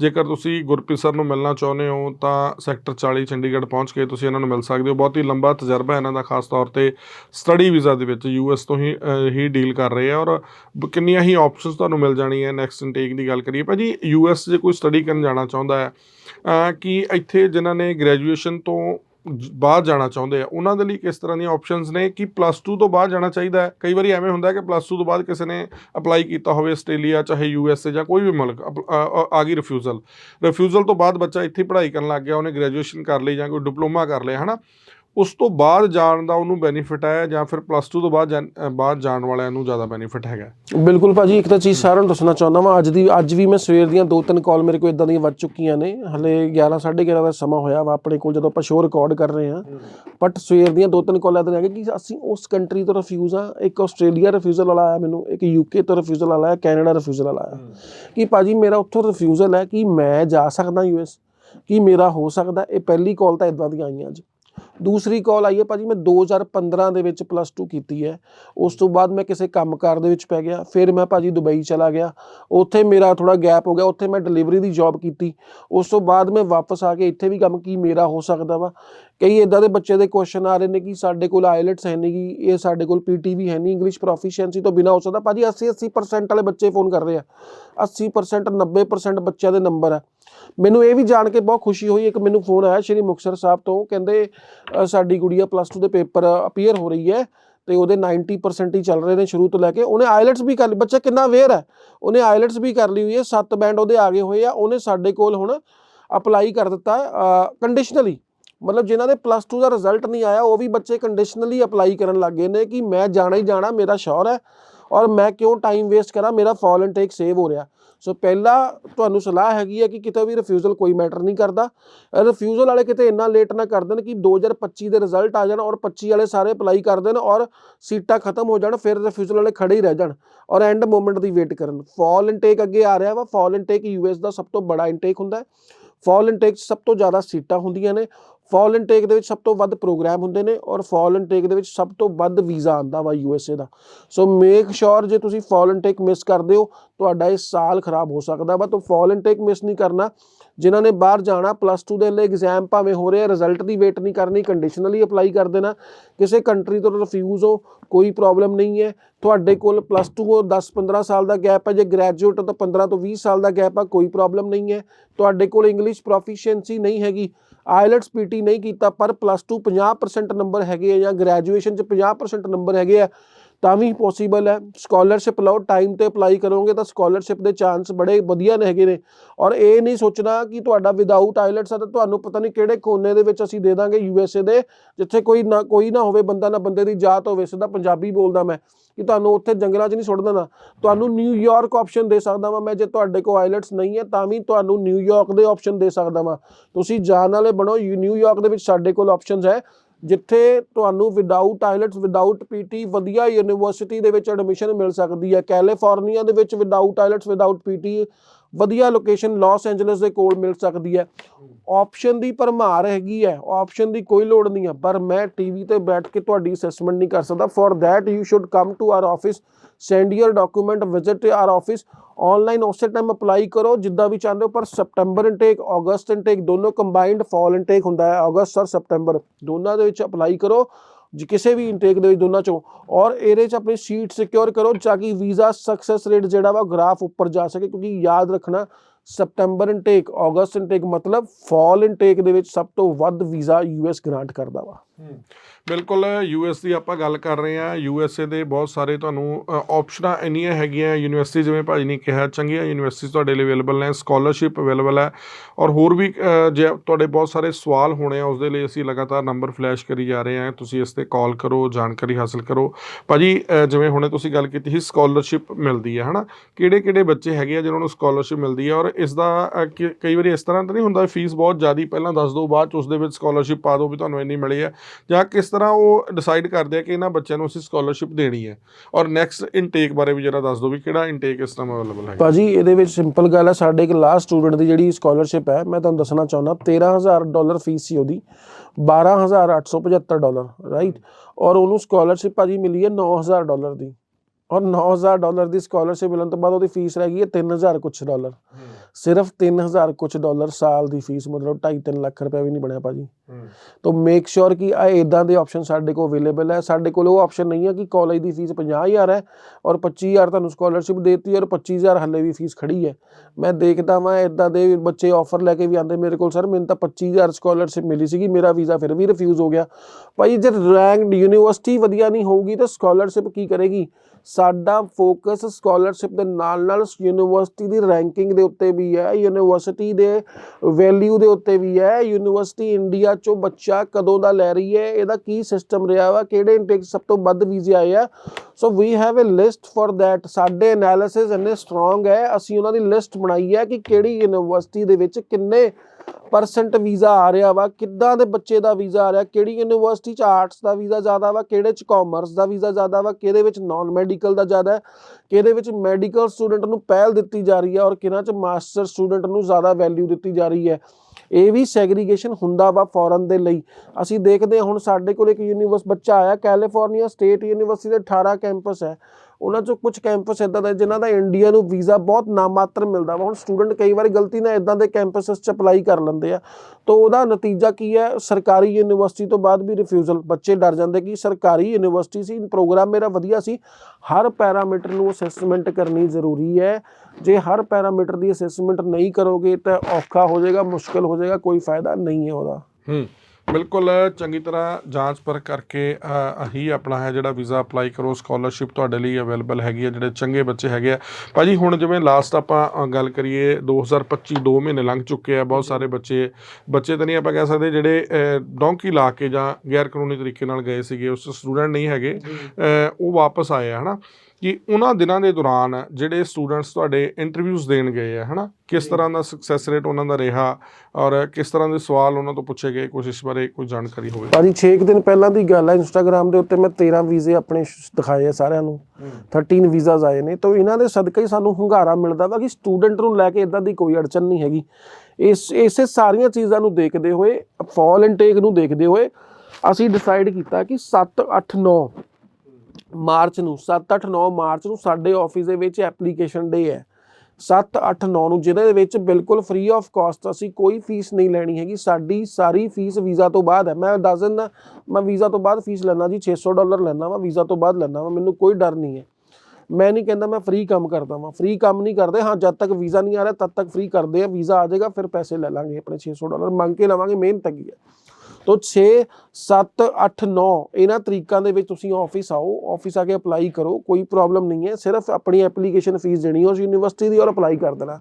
ਜੇਕਰ ਤੁਸੀਂ ਗੁਰਪ੍ਰੀਤ ਸਰ ਨੂੰ ਮਿਲਣਾ ਚਾਹੁੰਦੇ ਹੋ, ਤਾਂ ਸੈਕਟਰ 40 ਚੰਡੀਗੜ੍ਹ ਪਹੁੰਚ ਕੇ ਤੁਸੀਂ ਇਹਨਾਂ ਨੂੰ ਮਿਲ ਸਕਦੇ ਹੋ। ਬਹੁਤ ਹੀ ਲੰਬਾ ਤਜਰਬਾ ਇਹਨਾਂ ਦਾ ਖਾਸ ਤੌਰ ਤੇ ਸਟੱਡੀ ਵੀਜ਼ਾ ਦੇ ਵਿੱਚ ਯੂਐਸ ਤੋਂ ਹੀ ਹੀ ਡੀਲ ਕਰ ਰਹੇ ਆ ਔਰ ਕਿੰਨੀਆਂ ਹੀ ਆਪਸ਼ਨਸ ਤੁਹਾਨੂੰ ਮਿਲ ਜਾਣੀਆਂ ਨੈਕਸਟ ਇਨਟੇਕ ਦੀ ਗੱਲ ਕਰੀਏ। ਭਾਜੀ ਯੂਐਸ ਜੇ ਕੋਈ ਸਟੱਡੀ ਕਰਨ ਜਾਣਾ ਚਾਹੁੰਦਾ ਹੈ ਕਿ ਇੱਥੇ ਜਿਨ੍ਹਾਂ ਨੇ ਗ੍ਰੈਜੂਏਸ਼ਨ ਤੋਂ ਬਾਹਰ ਜਾਣਾ ਚਾਹੁੰਦੇ ਆ। ਉਹਨਾਂ ਦੇ ਲਈ ਕਿਸ ਤਰ੍ਹਾਂ ਦੀਆਂ ਆਪਸ਼ਨਸ ਨੇ ਕਿ ਪਲੱਸ 2 ਤੋਂ ਬਾਅਦ ਜਾਣਾ ਚਾਹੀਦਾ ਹੈ? ਕਈ ਵਾਰੀ ਐਵੇਂ ਹੁੰਦਾ ਹੈ ਕਿ ਪਲੱਸ 2 ਤੋਂ ਬਾਅਦ ਕਿਸੇ ਨੇ ਅਪਲਾਈ ਕੀਤਾ ਹੋਵੇ ਆਸਟ੍ਰੇਲੀਆ, ਚਾਹੇ ਯੂ ਐਸ ਏ ਜਾਂ ਕੋਈ ਵੀ ਮੁਲਕ, ਅਪ- ਆ ਆ ਗਈ ਰਿਫਿਊਜ਼ਲ ਰਿਫਿਊਜ਼ਲ ਤੋਂ ਬਾਅਦ ਬੱਚਾ ਇੱਥੇ ਪੜ੍ਹਾਈ ਕਰਨ ਲੱਗ ਗਿਆ, ਉਹਨੇ ਗ੍ਰੈਜੂਏਸ਼ਨ ਕਰ ਲਈ ਜਾਂ ਕੋਈ ਡਿਪਲੋਮਾ ਕਰ ਲਿਆ, ਹਨਾ? ਉਸ ਤੋਂ ਬਾਅਦ ਜਾਣ ਦਾ ਉਹਨੂੰ ਬੈਨੀਫਿਟ ਹੈ ਜਾਂ ਫਿਰ ਪਲੱਸ 2 ਤੋਂ ਬਾਅਦ ਜਾਣ- ਅ, ਬਾਅਦ ਜਾਣ ਵਾਲਿਆਂ ਨੂੰ ਜ਼ਿਆਦਾ ਬੈਨੀਫਿਟ ਹੈਗਾ ਬਿਲਕੁਲ ਭਾਜੀ ਇੱਕ ਤਾਂ ਚੀਜ਼ ਸਾਰਿਆਂ ਨੂੰ ਦੱਸਣਾ ਚਾਹੁੰਦਾ ਵਾਂ ਅੱਜ ਦੀ ਅੱਜ ਵੀ ਮੈਂ ਸਵੇਰ ਦੀਆਂ ਦੋ ਤਿੰਨ ਕਾਲ ਮੇਰੇ ਕੋਲ ਇਦਾਂ ਦੀਆਂ ਵੱਜ ਚੁੱਕੀਆਂ ਨੇ ਹਲੇ 11 11:30 ਦਾ ਸਮਾਂ ਹੋਇਆ ਵਾ ਆਪਣੇ ਕੋਲ ਜਦੋਂ ਆਪਾਂ ਸ਼ੋਅ ਰਿਕਾਰਡ ਕਰ ਰਹੇ ਹਾਂ। ਬਟ ਸਵੇਰ ਦੀਆਂ ਦੋ ਤਿੰਨ ਕਾਲਾਂ ਇਦਾਂ ਕਿ ਅਸੀਂ ਉਸ ਕੰਟਰੀ ਤੋਂ ਰਿਫਿਊਜ਼ ਆ ਇੱਕ ਆਸਟ੍ਰੇਲੀਆ ਰਿਫਿਊਜ਼ਲ ਵਾਲਾ ਆਇਆ ਮੈਨੂੰ ਇੱਕ ਯੂਕੇ ਤੋਂ ਰਿਫਿਊਜ਼ਲ ਵਾਲਾ ਆਇਆ ਕੈਨੇਡਾ ਰਿਫਿਊਜ਼ਲ ਵਾਲਾ ਆਇਆ। ਕਿ ਭਾਜੀ ਮੇਰਾ ਉੱਥੋਂ ਰਿਫਿਊਜ਼ਲ ਹੈ ਕਿ ਮੈਂ ਜਾ ਸਕਦਾ ਯੂਐਸ ਕਿ ਮੇਰਾ ਹੋ ਸਕਦਾ ਇਹ ਪਹਿਲੀ ਕਾਲ ਤਾਂ ਇਦਾਂ ਦੀਆਂ ਆਈਆਂ ਅੱਜ। ਦੂਸਰੀ ਕਾਲ ਆਈ ਹੈ ਭਾਜੀ, ਮੈਂ 2015 ਦੇ ਵਿੱਚ ਪਲੱਸ 2 ਕੀਤੀ ਹੈ। ਉਸ ਤੋਂ ਬਾਅਦ ਮੈਂ ਕਿਸੇ ਕੰਮਕਾਰ ਦੇ ਵਿੱਚ ਪੈ ਗਿਆ। ਫਿਰ ਮੈਂ ਭਾਜੀ ਦੁਬਈ ਚਲਾ ਗਿਆ। ਉੱਥੇ ਮੇਰਾ ਥੋੜਾ ਗੈਪ ਹੋ ਗਿਆ। ਉੱਥੇ ਮੈਂ ਡਿਲੀਵਰੀ ਦੀ ਜੌਬ ਕੀਤੀ। ਉਸ ਤੋਂ ਬਾਅਦ ਮੈਂ ਵਾਪਸ ਆ ਕੇ ਇੱਥੇ ਵੀ ਕੰਮ, ਕੀ ਮੇਰਾ ਹੋ ਸਕਦਾ ਵਾ? ਕਈ ਇਦਾਂ ਦੇ ਬੱਚੇ ਦੇ ਕੁਐਸਚਨ ਆ ਰਹੇ ਨੇ ਕਿ ਸਾਡੇ ਕੋਲ ਆਇਲਟਸ ਹੈ ਨਹੀਂ ਗੀ ਇਹ ਸਾਡੇ ਕੋਲ ਪੀਟੀ ਵੀ ਹੈ ਨਹੀਂ ਇੰਗਲਿਸ਼ ਪ੍ਰੋਫੀਸ਼ੀਐਂਸੀ ਤੋਂ ਬਿਨਾ ਹੋ ਸਕਦਾ। ਭਾਜੀ 80 80% ਵਾਲੇ ਬੱਚੇ ਫੋਨ ਕਰ ਰਹੇ ਆ। 80% 90% ਬੱਚਿਆਂ ਦੇ ਨੰਬਰ ਆ। ਮੈਨੂੰ ਇਹ ਵੀ ਜਾਣ ਕੇ ਬਹੁਤ ਖੁਸ਼ੀ ਹੋਈ ਇੱਕ ਮੈਨੂੰ ਫੋਨ ਆਇਆ ਸ਼੍ਰੀ ਮੁਕਤਸਰ ਸਾਹਿਬ ਤੋਂ ਕਹਿੰਦੇ ਅ, ਸਾਡੀ ਗੁੜੀਆ ਪਲੱਸ 2 ਦੇ ਪੇਪਰ ਅਪੀਅਰ ਹੋ ਰਹੀ ਹੈ ਤੇ ਉਹਦੇ 90% ਹੀ ਚੱਲ ਰਹੇ ਨੇ ਸ਼ੁਰੂ ਤੋਂ ਲੈ ਕੇ। ਉਹਨੇ ਆਇਲਟਸ ਵੀ ਕਰ ਲਈ। ਬੱਚਾ ਕਿੰਨਾ ਅਵੇਅਰ ਹੈ? ਉਹਨੇ ਆਇਲਟਸ ਵੀ ਕਰ ਲਈ ਹੋਈ ਹੈ। ਸੱਤ ਬੈਂਡ ਉਹਦੇ ਆ ਗਏ ਹੋਏ ਆ। ਉਹਨੇ ਸਾਡੇ ਕੋਲ ਹੁਣ ਅਪਲਾਈ ਕਰ ਦਿੱਤਾ ਕੰਡੀਸ਼ਨਲੀ ਮਤਲਬ ਜਿਨ੍ਹਾਂ ਦੇ ਪਲੱਸ 2 ਦਾ ਰਿਜ਼ਲਟ ਨਹੀਂ ਆਇਆ, ਉਹ ਵੀ ਬੱਚੇ ਕੰਡੀਸ਼ਨਲੀ ਅਪਲਾਈ ਕਰਨ ਲੱਗ ਗਏ ਨੇ ਕਿ ਮੈਂ ਜਾਣਾ ਹੀ ਜਾਣਾ, ਮੇਰਾ ਸ਼ੋਰ ਹੈ ਔਰ ਮੈਂ ਕਿਉਂ ਟਾਈਮ ਵੇਸਟ ਕਰਾਂ, ਮੇਰਾ ਫਾਲ ਟੇਕ ਸੇਵ ਹੋ ਰਿਹਾ। ਸੋ ਪਹਿਲਾ ਤੁਹਾਨੂੰ ਸਲਾਹ ਹੈਗੀ ਹੈ ਕਿ ਕਿਤੇ ਵੀ ਰਿਫਿਊਜ਼ਲ ਕੋਈ ਮੈਟਰ ਨਹੀਂ ਕਰਦਾ। ਰਿਫਿਊਜ਼ਲ ਵਾਲੇ ਕਿਤੇ ਇੰਨਾ ਲੇਟ ਨਾ ਕਰ ਦੇਣ ਕਿ 2025 ਦੇ ਰਿਜ਼ਲਟ ਆ ਜਾਣ ਔਰ 25 ਵਾਲੇ ਸਾਰੇ ਅਪਲਾਈ ਕਰ ਦੇਣ ਔਰ ਸੀਟਾਂ ਖਤਮ ਹੋ ਜਾਣ, ਫਿਰ ਰਿਫਿਊਜ਼ਲ ਵਾਲੇ ਖੜੇ ਹੀ ਰਹਿ ਜਾਣ ਔਰ ਐਂਡ ਮੂਮੈਂਟ ਦੀ ਵੇਟ ਕਰਨ। ਫਾਲ ਇਨਟੇਕ ਅੱਗੇ ਆ ਰਿਹਾ ਵਾ ਫਾਲ ਇਨਟੇਕ ਯੂਐਸ ਦਾ ਸਭ ਤੋਂ ਬੜਾ ਇਨਟੇਕ ਹੁੰਦਾ ਹੈ। ਫਾਲ ਇਨਟੇਕ ਸਭ ਤੋਂ ਜ਼ਿਆਦਾ ਸੀਟਾਂ ਹੁੰਦੀਆਂ ਨੇ। ਫਾਲ ਇਨਟੇਕ ਦੇ ਵਿੱਚ ਸਭ ਤੋਂ ਵੱਧ ਪ੍ਰੋਗਰਾਮ ਹੁੰਦੇ ਨੇ ਔਰ ਫਾਲ ਇਨਟੇਕ ਦੇ ਵਿੱਚ ਸਭ ਤੋਂ ਵੱਧ ਵੀਜ਼ਾ ਆਂਦਾ ਵਾ ਯੂਐਸਏ ਦਾ। ਸੋ ਮੇਕ ਸ਼ੋਰ ਜੇ ਤੁਸੀਂ ਫਾਲ ਇਨਟੇਕ ਮਿਸ ਕਰਦੇ ਹੋ, ਤੁਹਾਡਾ ਇਹ ਸਾਲ ਖਰਾਬ ਹੋ ਸਕਦਾ ਵਾ। ਤਾਂ ਫਾਲ ਇਨਟੇਕ ਮਿਸ ਨਹੀਂ ਕਰਨਾ। ਜਿਨ੍ਹਾਂ ਨੇ ਬਾਹਰ ਜਾਣਾ ਪਲੱਸ 2 ਦੇ ਲਈ ਐਗਜ਼ਾਮ ਭਾਵੇਂ ਹੋ ਰਿਹਾ ਰਿਜ਼ਲਟ ਦੀ ਵੇਟ ਨਹੀਂ ਕਰਨੀ ਕੰਡੀਸ਼ਨਲੀ ਅਪਲਾਈ ਕਰ ਦੇਣਾ। ਕਿਸੇ ਕੰਟਰੀ ਤੋਂ ਰਿਫਿਊਜ਼ ਹੋ, ਕੋਈ ਪ੍ਰੋਬਲਮ ਨਹੀਂ ਹੈ। ਤੁਹਾਡੇ ਕੋਲ ਪਲੱਸ 2 ਉਹ 10-15 ਸਾਲ ਦਾ ਗੈਪ ਹੈ, ਜੇ ਗ੍ਰੈਜੂਏਟ ਤਾਂ 15 ਤੋਂ 20 ਸਾਲ ਦਾ ਗੈਪ ਆ, ਕੋਈ ਪ੍ਰੋਬਲਮ ਨਹੀਂ ਹੈ। ਤੁਹਾਡੇ ਕੋਲ ਇੰਗਲਿਸ਼ ਪ੍ਰੋਫੀਸ਼ੀਐਂਸੀ ਨਹੀਂ ਹੈਗੀ ਆਇਲਟਸ ਪੀਟੀ ਨਹੀਂ ਕੀਤਾ, ਪਰ ਪਲੱਸ 2 50% ਨੰਬਰ ਹੈਗੇ ਆ ਜਾਂ ਗ੍ਰੈਜੂਏਸ਼ਨ ਚ 50% ਨੰਬਰ ਹੈਗੇ ਆ। ਤਾਂ ਵੀ ਪੋਸੀਬਲ ਹੈ। ਸਕਾਲਰਸ਼ਿਪ ਲਓ ਟਾਈਮ ਤੇ ਅਪਲਾਈ ਕਰੋਗੇ ਤਾਂ ਸਕਾਲਰਸ਼ਿਪ ਦੇ ਚਾਂਸ ਬੜੇ ਵਧੀਆ ਨੇ ਹੈਗੇ ਨੇ। ਔਰ ਇਹ ਨਹੀਂ ਸੋਚਣਾ ਕਿ ਤੁਹਾਡਾ ਵਿਦਆਊਟ ਆਇਲਟਸ ਆ ਤਾਂ ਤੁਹਾਨੂੰ ਪਤਾ ਨਹੀਂ ਕਿਹੜੇ ਕੋਨੇ ਦੇ ਵਿੱਚ ਅਸੀਂ ਦੇ ਦਾਂਗੇ ਯੂਐਸਏ ਦੇ, ਜਿੱਥੇ ਕੋਈ ਨਾ ਕੋਈ ਨਾ ਹੋਵੇ, ਬੰਦਾ ਨਾ ਬੰਦੇ ਦੀ ਜਾਤ ਹੋਵੇ, ਸਿੱਧਾ ਪੰਜਾਬੀ ਬੋਲਦਾ ਮੈਂ, ਕਿ ਤੁਹਾਨੂੰ ਉੱਥੇ ਜੰਗਲਾਂ 'ਚ ਨਹੀਂ ਸੁੱਟ ਦੇਣਾ। ਤੁਹਾਨੂੰ ਨਿਊਯਾਰਕ ਆਪਸ਼ਨ ਦੇ ਸਕਦਾ ਵਾਂ ਮੈਂ, ਜੇ ਤੁਹਾਡੇ ਕੋਲ ਆਇਲਟਸ ਨਹੀਂ ਹੈ ਤਾਂ ਵੀ ਤੁਹਾਨੂੰ ਨਿਊਯਾਰਕ ਦੇ ਆਪਸ਼ਨ ਦੇ ਸਕਦਾ ਵਾਂ। ਤੁਸੀਂ ਜਾਣ ਵਾਲੇ ਬਣੋ ਯੂ- ਨਿਊਯਾਰਕ ਦੇ ਵਿੱਚ ਸਾਡੇ ਕੋਲ ਆਪਸ਼ਨਸ ਹੈ। ਜਿੱਥੇ ਤੁਹਾਨੂੰ ਵਿਦਆਊਟ ਆਇਲਟਸ ਵਿਦਆਊਟ ਪੀਟੀ ਵਧੀਆ ਯੂਨੀਵਰਸਿਟੀ ਦੇ ਵਿੱਚ ਐਡਮਿਸ਼ਨ ਮਿਲ ਸਕਦੀ ਹੈ। ਕੈਲੀਫੋਰਨੀਆ ਦੇ ਵਿੱਚ ਵਿਦਆਊਟ ਆਇਲਟਸ ਵਿਦਆਊਟ ਪੀਟੀ ਵਧੀਆ ਲੋਕੇਸ਼ਨ ਲਾਸ ਐਂਜਲਸ ਦੇ ਕੋਲ ਮਿਲ ਸਕਦੀ ਹੈ। ਆਪਸ਼ਨ ਦੀ ਪਰਮਾਰ ਹੈਗੀ ਹੈ ਆਪਸ਼ਨ ਦੀ ਕੋਈ ਲੋੜ ਨਹੀਂ ਹੈ, ਪਰ ਮੈਂ ਟੀਵੀ ਤੇ ਬੈਠ ਕੇ ਤੁਹਾਡੀ ਅਸੈਸਮੈਂਟ ਨਹੀਂ ਕਰ ਸਕਦਾ। For that you should come to our office send your document visit our office online ਉਸੇ ਟਾਈਮ ਅਪਲਾਈ ਕਰੋ ਜਿੱਦਾਂ ਵੀ ਚਾਹੁੰਦੇ ਹੋ, ਪਰ ਸਪਟੈਂਬਰ ਇਨਟੇਕ ਅਗਸਤ ਇਨਟੇਕ ਦੋਨੋਂ ਕੰਬਾਈਨਡ ਫਾਲ ਇਨਟੇਕ ਹੁੰਦਾ ਹੈ ਅਗਸਤ ਔਰ ਸਪਟੈਂਬਰ ਦੋਨਾਂ ਦੇ ਵਿੱਚ ਅਪਲਾਈ ਕਰੋ। ਜੇ, ਕਿਸੇ ਵੀ ਇਨਟੇਕ ਦੇ ਵਿੱਚ ਦੋਨਾਂ ਚੋਂ। ਔਰ ਇਹਦੇ ਚ ਆਪਣੀ ਸੀਟ ਸਿਕਿਉਰ ਕਰੋ ਤਾਂ ਕਿ ਵੀਜ਼ਾ ਸਕਸੈਸ ਰੇਟ ਜਿਹੜਾ ਵਾ ਗ੍ਰਾਫ ਉੱਪਰ ਜਾ ਸਕੇ, ਕਿਉਂਕਿ ਯਾਦ ਰੱਖਣਾ ਸਪਟੈਂਬਰ ਇਨਟੇਕ ਅਗਸਤ ਇਨਟੇਕ ਮਤਲਬ ਫਾਲ ਇਨਟੇਕ ਦੇ ਵਿੱਚ ਸਭ ਤੋਂ ਵੱਧ ਵੀਜ਼ਾ ਯੂਐਸ ਗ੍ਰਾਂਟ ਕਰਦਾ ਵਾ। ਬਿਲਕੁਲ ਯੂਐਸ ਦੀ ਆਪਾਂ ਗੱਲ ਕਰ ਰਹੇ ਹਾਂ। ਯੂਐਸਏ ਦੇ ਬਹੁਤ ਸਾਰੇ ਤੁਹਾਨੂੰ ਆਪਸ਼ਨਾਂ ਇੰਨੀਆਂ ਹੈਗੀਆਂ। ਯੂਨੀਵਰਸਿਟੀ ਜਿਵੇਂ ਭਾਜੀ ਨੇ ਕਿਹਾ ਚੰਗੀਆਂ ਯੂਨੀਵਰਸਿਟੀ ਤੁਹਾਡੇ ਲਈ ਅਵੇਲੇਬਲ ਨੇ ਸਕਾਲਰਸ਼ਿਪ ਅਵੇਲੇਬਲ ਹੈ। ਔਰ ਹੋਰ ਵੀ ਜੇ ਤੁਹਾਡੇ ਬਹੁਤ ਸਾਰੇ ਸਵਾਲ ਹੋਣੇ ਆ ਉਸ ਦੇ ਲਈ ਅਸੀਂ ਲਗਾਤਾਰ ਨੰਬਰ ਫਲੈਸ਼ ਕਰੀ ਜਾ ਰਹੇ ਹਾਂ। ਤੁਸੀਂ ਇਸ ਤੇ ਕਾਲ ਕਰੋ ਜਾਣਕਾਰੀ ਹਾਸਲ ਕਰੋ। ਭਾਜੀ ਅ, ਜਿਵੇਂ ਹੁਣੇ ਤੁਸੀਂ ਗੱਲ ਕੀਤੀ ਸੀ ਸਕਾਲਰਸ਼ਿਪ ਮਿਲਦੀ ਹੈ ਹਨਾ? ਕਿਹੜੇ ਕਿਹੜੇ ਬੱਚੇ ਹੈਗੇ ਆ ਜਿਨ੍ਹਾਂ ਨੂੰ ਸਕਾਲਰਸ਼ਿਪ ਮਿਲਦੀ ਹੈ? ਔਰ ਇਸ ਦਾ ਕਿ- ਕਈ ਵਾਰੀ ਇਸ ਤਰ੍ਹਾਂ ਤਾਂ ਨਹੀਂ ਹੁੰਦਾ ਫੀਸ ਬਹੁਤ ਜ਼ਿਆਦੀ ਪਹਿਲਾਂ ਦੱਸ ਦਿਓ ਬਾਅਦ ਚ ਉਸ ਦੇ ਵਿੱਚ ਸਕਾਲਰਸ਼ਿਪ ਪਾ ਦਿਓ ਵੀ ਤੁਹਾਨੂੰ ਇੰਨੀ ਮਿਲੀ ਹੈ। ਜਾਂ ਕਿਸ ਤਰ੍ਹਾਂ ਉਹ ਡਿਸਾਈਡ ਕਰਦੇ ਆ ਕਿ ਇਹਨਾਂ ਬੱਚਿਆਂ ਨੂੰ ਅਸੀਂ ਸਕਾਲਰਸ਼ਿਪ ਦੇਣੀ ਹੈ। ਔਰ ਨੈਕਸਟ ਇਨਟੇਕ ਬਾਰੇ ਵੀ ਜਰਾ ਦੱਸ ਦਿਓ ਵੀ ਕਿਹੜਾ ਇਨਟੇਕ ਇਸ ਟਾਈਮ ਅਵੇਲੇਬਲ ਹੈ ਭਾਜੀ, ਇਹਦੇ ਵਿੱਚ ਸਿੰਪਲ ਗੱਲ ਹੈ, ਸਾਡੇ ਇੱਕ ਲਾਸਟ ਸਟੂਡੈਂਟ ਦੀ ਜਿਹੜੀ ਸਕਾਲਰਸ਼ਿਪ ਹੈ, ਮੈਂ ਤੁਹਾਨੂੰ ਦੱਸਣਾ ਚਾਹੁੰਦਾ 13000 ਡਾਲਰ ਫੀਸ ਸੀ ਉਹਦੀ 12875 ਡਾਲਰ ਰਾਈਟ ਔਰ ਉਹਨੂੰ ਸਕਾਲਰਸ਼ਿਪ ਭਾਜੀ ਮਿਲੀ ਹੈ 9000 ਡਾਲਰ ਦੀ। ਔਰ 9000 ਡਾਲਰ ਦੀ ਸਕਾਲਰਸ਼ਿਪ ਮਿਲਣ ਤੋਂ ਬਾਅਦ ਉਹਦੀ ਫੀਸ ਰਹਿ ਗਈ ਹੈ 3000 ਕੁਛ ਡਾਲਰ। ਸਿਰਫ 3000 ਕੁਛ ਡਾਲਰ ਸਾਲ ਦੀ ਫੀਸ ਮਤਲਬ 2.5 ਲੱਖ ਰੁਪਏ ਵੀ ਨਹੀਂ ਬਣਿਆ ਭਾਜੀ। ਤੋ ਮੇਕ ਸ਼ੋਰ ਕਿ ਆ ਇਦਾਂ ਦੇ ਆਪਸ਼ਨ ਸਾਡੇ ਕੋਲ ਅਵੇਲੇਬਲ ਹੈ। ਸਾਡੇ ਕੋਲ ਉਹ ਆਪਸ਼ਨ ਨਹੀਂ ਹੈ ਕਿ ਕਾਲਜ ਦੀ ਫੀਸ 50000 ਹੈ ਔਰ 25000 ਤੁਹਾਨੂੰ ਸਕਾਲਰਸ਼ਿਪ ਦੇਤੀ ਔਰ 25000 ਹੱਲੇ ਵੀ ਫੀਸ ਖੜੀ ਹੈ। ਮੈਂ ਦੇਖਦਾ ਵਾਂ ਇਦਾਂ ਦੇ ਬੱਚੇ ਆਫਰ ਲੈ ਕੇ ਵੀ ਆਉਂਦੇ ਮੇਰੇ ਕੋਲ ਸਰ ਮੈਨੂੰ ਤਾਂ 25000 ਸਕਾਲਰਸ਼ਿਪ ਮਿਲੀ ਸੀਗੀ ਮੇਰਾ ਵੀਜ਼ਾ ਫਿਰ ਵੀ ਰਿਫਿਊਜ਼ ਹੋ ਗਿਆ। ਭਾਈ ਜੇ ਰੈਂਕਡ ਯੂਨੀਵਰਸਿਟੀ ਵਧੀਆ ਨਹੀਂ ਹੋਊਗੀ ਤਾਂ ਸਕਾਲਰਸ਼ਿਪ ਕੀ ਕਰੇਗੀ? ਸਾਡਾ ਫੋਕਸ ਸਕਾਲਰਸ਼ਿਪ ਦੇ ਨਾਲ ਨਾਲ ਯੂਨੀਵਰਸਿਟੀ ਦੀ ਰੈਂਕਿੰਗ ਦੇ ਉੱਤੇ ਵੀ ਹੈ ਯੂਨੀਵਰਸਿਟੀ ਦੇ ਵੈਲਿਊ ਦੇ ਉੱਤੇ ਵੀ ਹੈ ਯੂਨੀਵਰਸਿਟੀ ਇੰਡੀਆ ਚੋਂ ਬੱਚਾ ਕਦੋਂ ਦਾ ਲੈ ਰਹੀ ਹੈ, ਇਹਦਾ ਕੀ ਸਿਸਟਮ ਰਿਹਾ ਵਾ, ਕਿਹੜੇ ਇਨਟੇਕ ਸਭ ਤੋਂ ਵੱਧ ਵੀਜ਼ੇ ਆਏ ਆ। So we have a list for that ਸਾਡੇ ਐਨਾਲਿਸਿਸ ਇੰਨੇ ਸਟਰੋਂਗ ਹੈ, ਅਸੀਂ ਉਹਨਾਂ ਦੀ ਲਿਸਟ ਬਣਾਈ ਹੈ ਕਿ ਕਿਹੜੀ ਯੂਨੀਵਰਸਿਟੀ ਦੇ ਵਿੱਚ ਕਿੰਨੇ ਪਰਸੈਂਟ ਵੀਜ਼ਾ ਆ ਰਿਹਾ ਵਾ, ਕਿੱਦਾਂ ਦੇ ਬੱਚੇ ਦਾ ਵੀਜ਼ਾ ਆ ਰਿਹਾ, ਕਿਹੜੀ ਯੂਨੀਵਰਸਿਟੀ ਚ ਆਰਟਸ ਦਾ ਵੀਜ਼ਾ ਜ਼ਿਆਦਾ ਵਾ, ਕਿਹੜੇ ਚ ਕਾਮਰਸ ਦਾ ਵੀਜ਼ਾ ਜ਼ਿਆਦਾ ਵਾ, ਕਿਹਦੇ ਵਿੱਚ ਨਾਨ ਮੈਡੀਕਲ ਦਾ ਜ਼ਿਆਦਾ ਹੈ, ਕਿਹਦੇ ਵਿੱਚ ਮੈਡੀਕਲ ਸਟੂਡੈਂਟ ਨੂੰ ਪਹਿਲ ਦਿੱਤੀ ਜਾ ਰਹੀ ਹੈ ਔਰ ਕਿਹਨਾਂ ਚ ਮਾਸਟਰ ਸਟੂਡੈਂਟ ਨੂੰ ਜ਼ਿਆਦਾ ਵੈਲਿਊ ਦਿੱਤੀ ਜਾ ਰਹੀ ਹੈ। ਇਹ ਵੀ ਸੈਗਰੀਗੇਸ਼ਨ ਹੁੰਦਾ ਵਾ ਫੋਰਨ ਦੇ ਲਈ। ਅਸੀਂ ਦੇਖਦੇ ਹਾਂ, ਹੁਣ ਸਾਡੇ ਕੋਲ ਇੱਕ ਯੂਨੀਵਰਸ ਬੱਚਾ ਆਇਆ ਕੈਲੀਫੋਰਨੀਆ ਸਟੇਟ ਯੂਨੀਵਰਸਿਟੀ ਦੇ 18 ਕੈਂਪਸ ਹੈ। ਉਹਨਾਂ ਚੋਂ ਕੁਝ ਕੈਂਪਸ ਇਦਾਂ ਦੇ ਜਿਨ੍ਹਾਂ ਦਾ ਇੰਡੀਆ ਨੂੰ ਵੀਜ਼ਾ ਬਹੁਤ ਨਾਮਾਤਰ ਮਿਲਦਾ ਵਾ। ਹੁਣ ਸਟੂਡੈਂਟ ਕਈ ਵਾਰੀ ਗਲਤੀ ਨਾਲ ਇਦਾਂ ਦੇ ਕੈਂਪਸਸ 'ਚ ਅਪਲਾਈ ਕਰ ਲੈਂਦੇ ਆ। ਤਾਂ ਉਹਦਾ ਨਤੀਜਾ ਕੀ ਹੈ? ਸਰਕਾਰੀ ਯੂਨੀਵਰਸਿਟੀ ਤੋਂ ਬਾਅਦ ਵੀ ਰਿਫਿਊਜ਼ਲ ਬੱਚੇ ਡਰ ਜਾਂਦੇ ਕਿ ਸਰਕਾਰੀ ਯੂਨੀਵਰਸਿਟੀ ਸੀ ਪ੍ਰੋਗਰਾਮ ਮੇਰਾ ਵਧੀਆ ਸੀ। ਹਰ ਪੈਰਾਮੀਟਰ ਨੂੰ ਅਸੈਸਮੈਂਟ ਕਰਨੀ ਜ਼ਰੂਰੀ ਹੈ। ਜੇ ਹਰ ਪੈਰਾਮੀਟਰ ਦੀ ਅਸੈਸਮੈਂਟ ਨਹੀਂ ਕਰੋਗੇ ਤਾਂ ਔਖਾ ਹੋ ਜਾਏਗਾ, ਮੁਸ਼ਕਲ ਹੋ ਜਾਏਗਾ, ਕੋਈ ਫਾਇਦਾ ਨਹੀਂ ਹੈ ਉਹਦਾ। ਹੂੰ। ਬਿਲਕੁਲ ਚੰਗੀ ਤਰ੍ਹਾਂ ਜਾਂਚ ਪਰਖ ਕਰਕੇ ਅ, ਹੀ ਆਪਣਾ ਹੈ ਜਿਹੜਾ ਵੀਜ਼ਾ ਅਪਲਾਈ ਕਰੋ ਸਕਾਲਰਸ਼ਿਪ ਤੁਹਾਡੇ ਲਈ ਅਵੇਲੇਬਲ ਹੈਗੀ ਹੈ ਜਿਹੜੇ ਚੰਗੇ ਬੱਚੇ ਹੈਗੇ ਆ। ਭਾਜੀ ਹੁਣ ਜਿਵੇਂ ਲਾਸਟ ਆਪਾਂ ਗੱਲ ਕਰੀਏ 2025 2 ਮਹੀਨੇ ਲੰਘ ਚੁੱਕੇ ਆ ਬਹੁਤ ਸਾਰੇ ਬੱਚੇ ਬੱਚੇ ਤਾਂ ਨਹੀਂ ਆਪਾਂ ਕਹਿ ਸਕਦੇ ਜਿਹੜੇ ਡੌਂਕੀ ਲਾ ਕੇ ਜਾਂ ਗੈਰ ਕਾਨੂੰਨੀ ਤਰੀਕੇ ਨਾਲ ਗਏ ਸੀਗੇ ਉਸ ਸਟੂਡੈਂਟ ਨਹੀਂ ਹੈਗੇ ਉਹ ਵਾਪਸ ਆਏ ਆ ਹਨਾ? ਕਿ ਉਹਨਾਂ ਦਿਨਾਂ ਦੇ ਦੌਰਾਨ ਜਿਹੜੇ ਸਟੂਡੈਂਟਸ ਤੁਹਾਡੇ ਇੰਟਰਵਿਊਜ਼ ਦੇਣ ਗਏ ਆ ਹਨਾ? ਕਿਸ ਤਰ੍ਹਾਂ ਦਾ ਸਕਸੈਸ ਰੇਟ ਉਹਨਾਂ ਦਾ ਰਿਹਾ ਔਰ ਕਿਸ ਤਰ੍ਹਾਂ ਦੇ ਸਵਾਲ ਉਹਨਾਂ ਤੋਂ ਪੁੱਛੇ ਗਏ? ਕੁਝ ਇਸ ਬਾਰੇ ਕੋਈ ਜਾਣਕਾਰੀ ਹੋਵੇ। ਭਾਜੀ 6 ਦਿਨ ਪਹਿਲਾਂ ਦੀ ਗੱਲ ਹੈ ਇੰਸਟਾਗ੍ਰam ਦੇ ਉੱਤੇ ਮੈਂ 13 ਵੀਜ਼ੇ ਆਪਣੇ ਦਿਖਾਏ ਆ ਸਾਰਿਆਂ ਨੂੰ। 13 ਵੀਜ਼ਾਸ ਆਏ ਨੇ ਤਾਂ ਇਹਨਾਂ ਦੇ ਸਦਕਾ ਹੀ ਸਾਨੂੰ ਹੁੰਗਾਰਾ ਮਿਲਦਾ ਵਾ ਕਿ ਸਟੂਡੈਂਟ ਨੂੰ ਲੈ ਕੇ ਇਦਾਂ ਦੀ ਕੋਈ ਅੜਚਨ ਨਹੀਂ ਹੈਗੀ। ਇਸ ਇਸੇ ਸਾਰੀਆਂ ਚੀਜ਼ਾਂ ਨੂੰ ਦੇਖਦੇ ਹੋਏ ਫਾਲ ਇਨਟੇਕ ਨੂੰ ਦੇਖਦੇ ਹੋਏ ਅਸੀਂ ਡਿਸਾਈਡ ਕੀਤਾ ਕਿ 7 8 9 ਮਾਰਚ ਨੂੰ 7 8 9 ਮਾਰਚ ਨੂੰ ਸਾਡੇ ਆਫਿਸ ਦੇ ਵਿੱਚ ਐਪਲੀਕੇਸ਼ਨ ਡੇ ਹੈ। 7 8 9 ਨੂੰ, ਜਿਹਦੇ ਵਿੱਚ ਬਿਲਕੁਲ ਫ੍ਰੀ ਆਫ ਕਾਸਟ ਅਸੀਂ ਕੋਈ ਫੀਸ ਨਹੀਂ ਲੈਣੀ ਹੈਗੀ। ਸਾਡੀ ਸਾਰੀ ਫੀਸ ਵੀਜ਼ਾ ਤੋਂ ਬਾਅਦ ਹੈ। ਮੈਂ ਦੱਸ ਦਿੰਦਾ ਮੈਂ ਵੀਜ਼ਾ ਤੋਂ ਬਾਅਦ ਫੀਸ ਲੈਣਾ ਜੀ 600 ਡਾਲਰ ਲੈਣਾ ਵਾ ਵੀਜ਼ਾ ਤੋਂ ਬਾਅਦ ਲੈਣਾ ਵਾ। ਮੈਨੂੰ ਕੋਈ ਡਰ ਨਹੀਂ ਹੈ। ਮੈਂ ਨਹੀਂ ਕਹਿੰਦਾ ਮੈਂ ਫ੍ਰੀ ਕੰਮ ਕਰਦਾ ਵਾਂ। ਫ੍ਰੀ ਕੰਮ ਨਹੀਂ ਕਰਦੇ। ਹਾਂ, ਜਦ ਤੱਕ ਵੀਜ਼ਾ ਨਹੀਂ ਆ ਰਿਹਾ, ਤਦ ਤੱਕ ਫ੍ਰੀ ਕਰਦੇ ਆ। ਵੀਜ਼ਾ ਆ ਜਾਏਗਾ, ਫਿਰ ਪੈਸੇ ਲੈ ਲਾਂਗੇ ਆਪਣੇ 600 ਡਾਲਰ। ਮੰਗ ਕੇ ਲਵਾਂਗੇ, ਮਿਹਨਤ ਹੈਗੀ ਹੈ। ਤੋ 6 7 8 9 ਇਹਨਾਂ ਤਰੀਕਾਂ ਦੇ ਵਿੱਚ ਤੁਸੀਂ ਆਫਿਸ ਆਓ ਆਫਿਸ ਆ ਕੇ ਅਪਲਾਈ ਕਰੋ, ਕੋਈ ਪ੍ਰੋਬਲਮ ਨਹੀਂ ਹੈ, ਸਿਰਫ ਆਪਣੀ ਐਪਲੀਕੇਸ਼ਨ ਫੀਸ ਦੇਣੀ ਉਸ ਯੂਨੀਵਰਸਿਟੀ ਦੀ ਔਰ ਅਪਲਾਈ ਕਰ ਦੇਣਾ।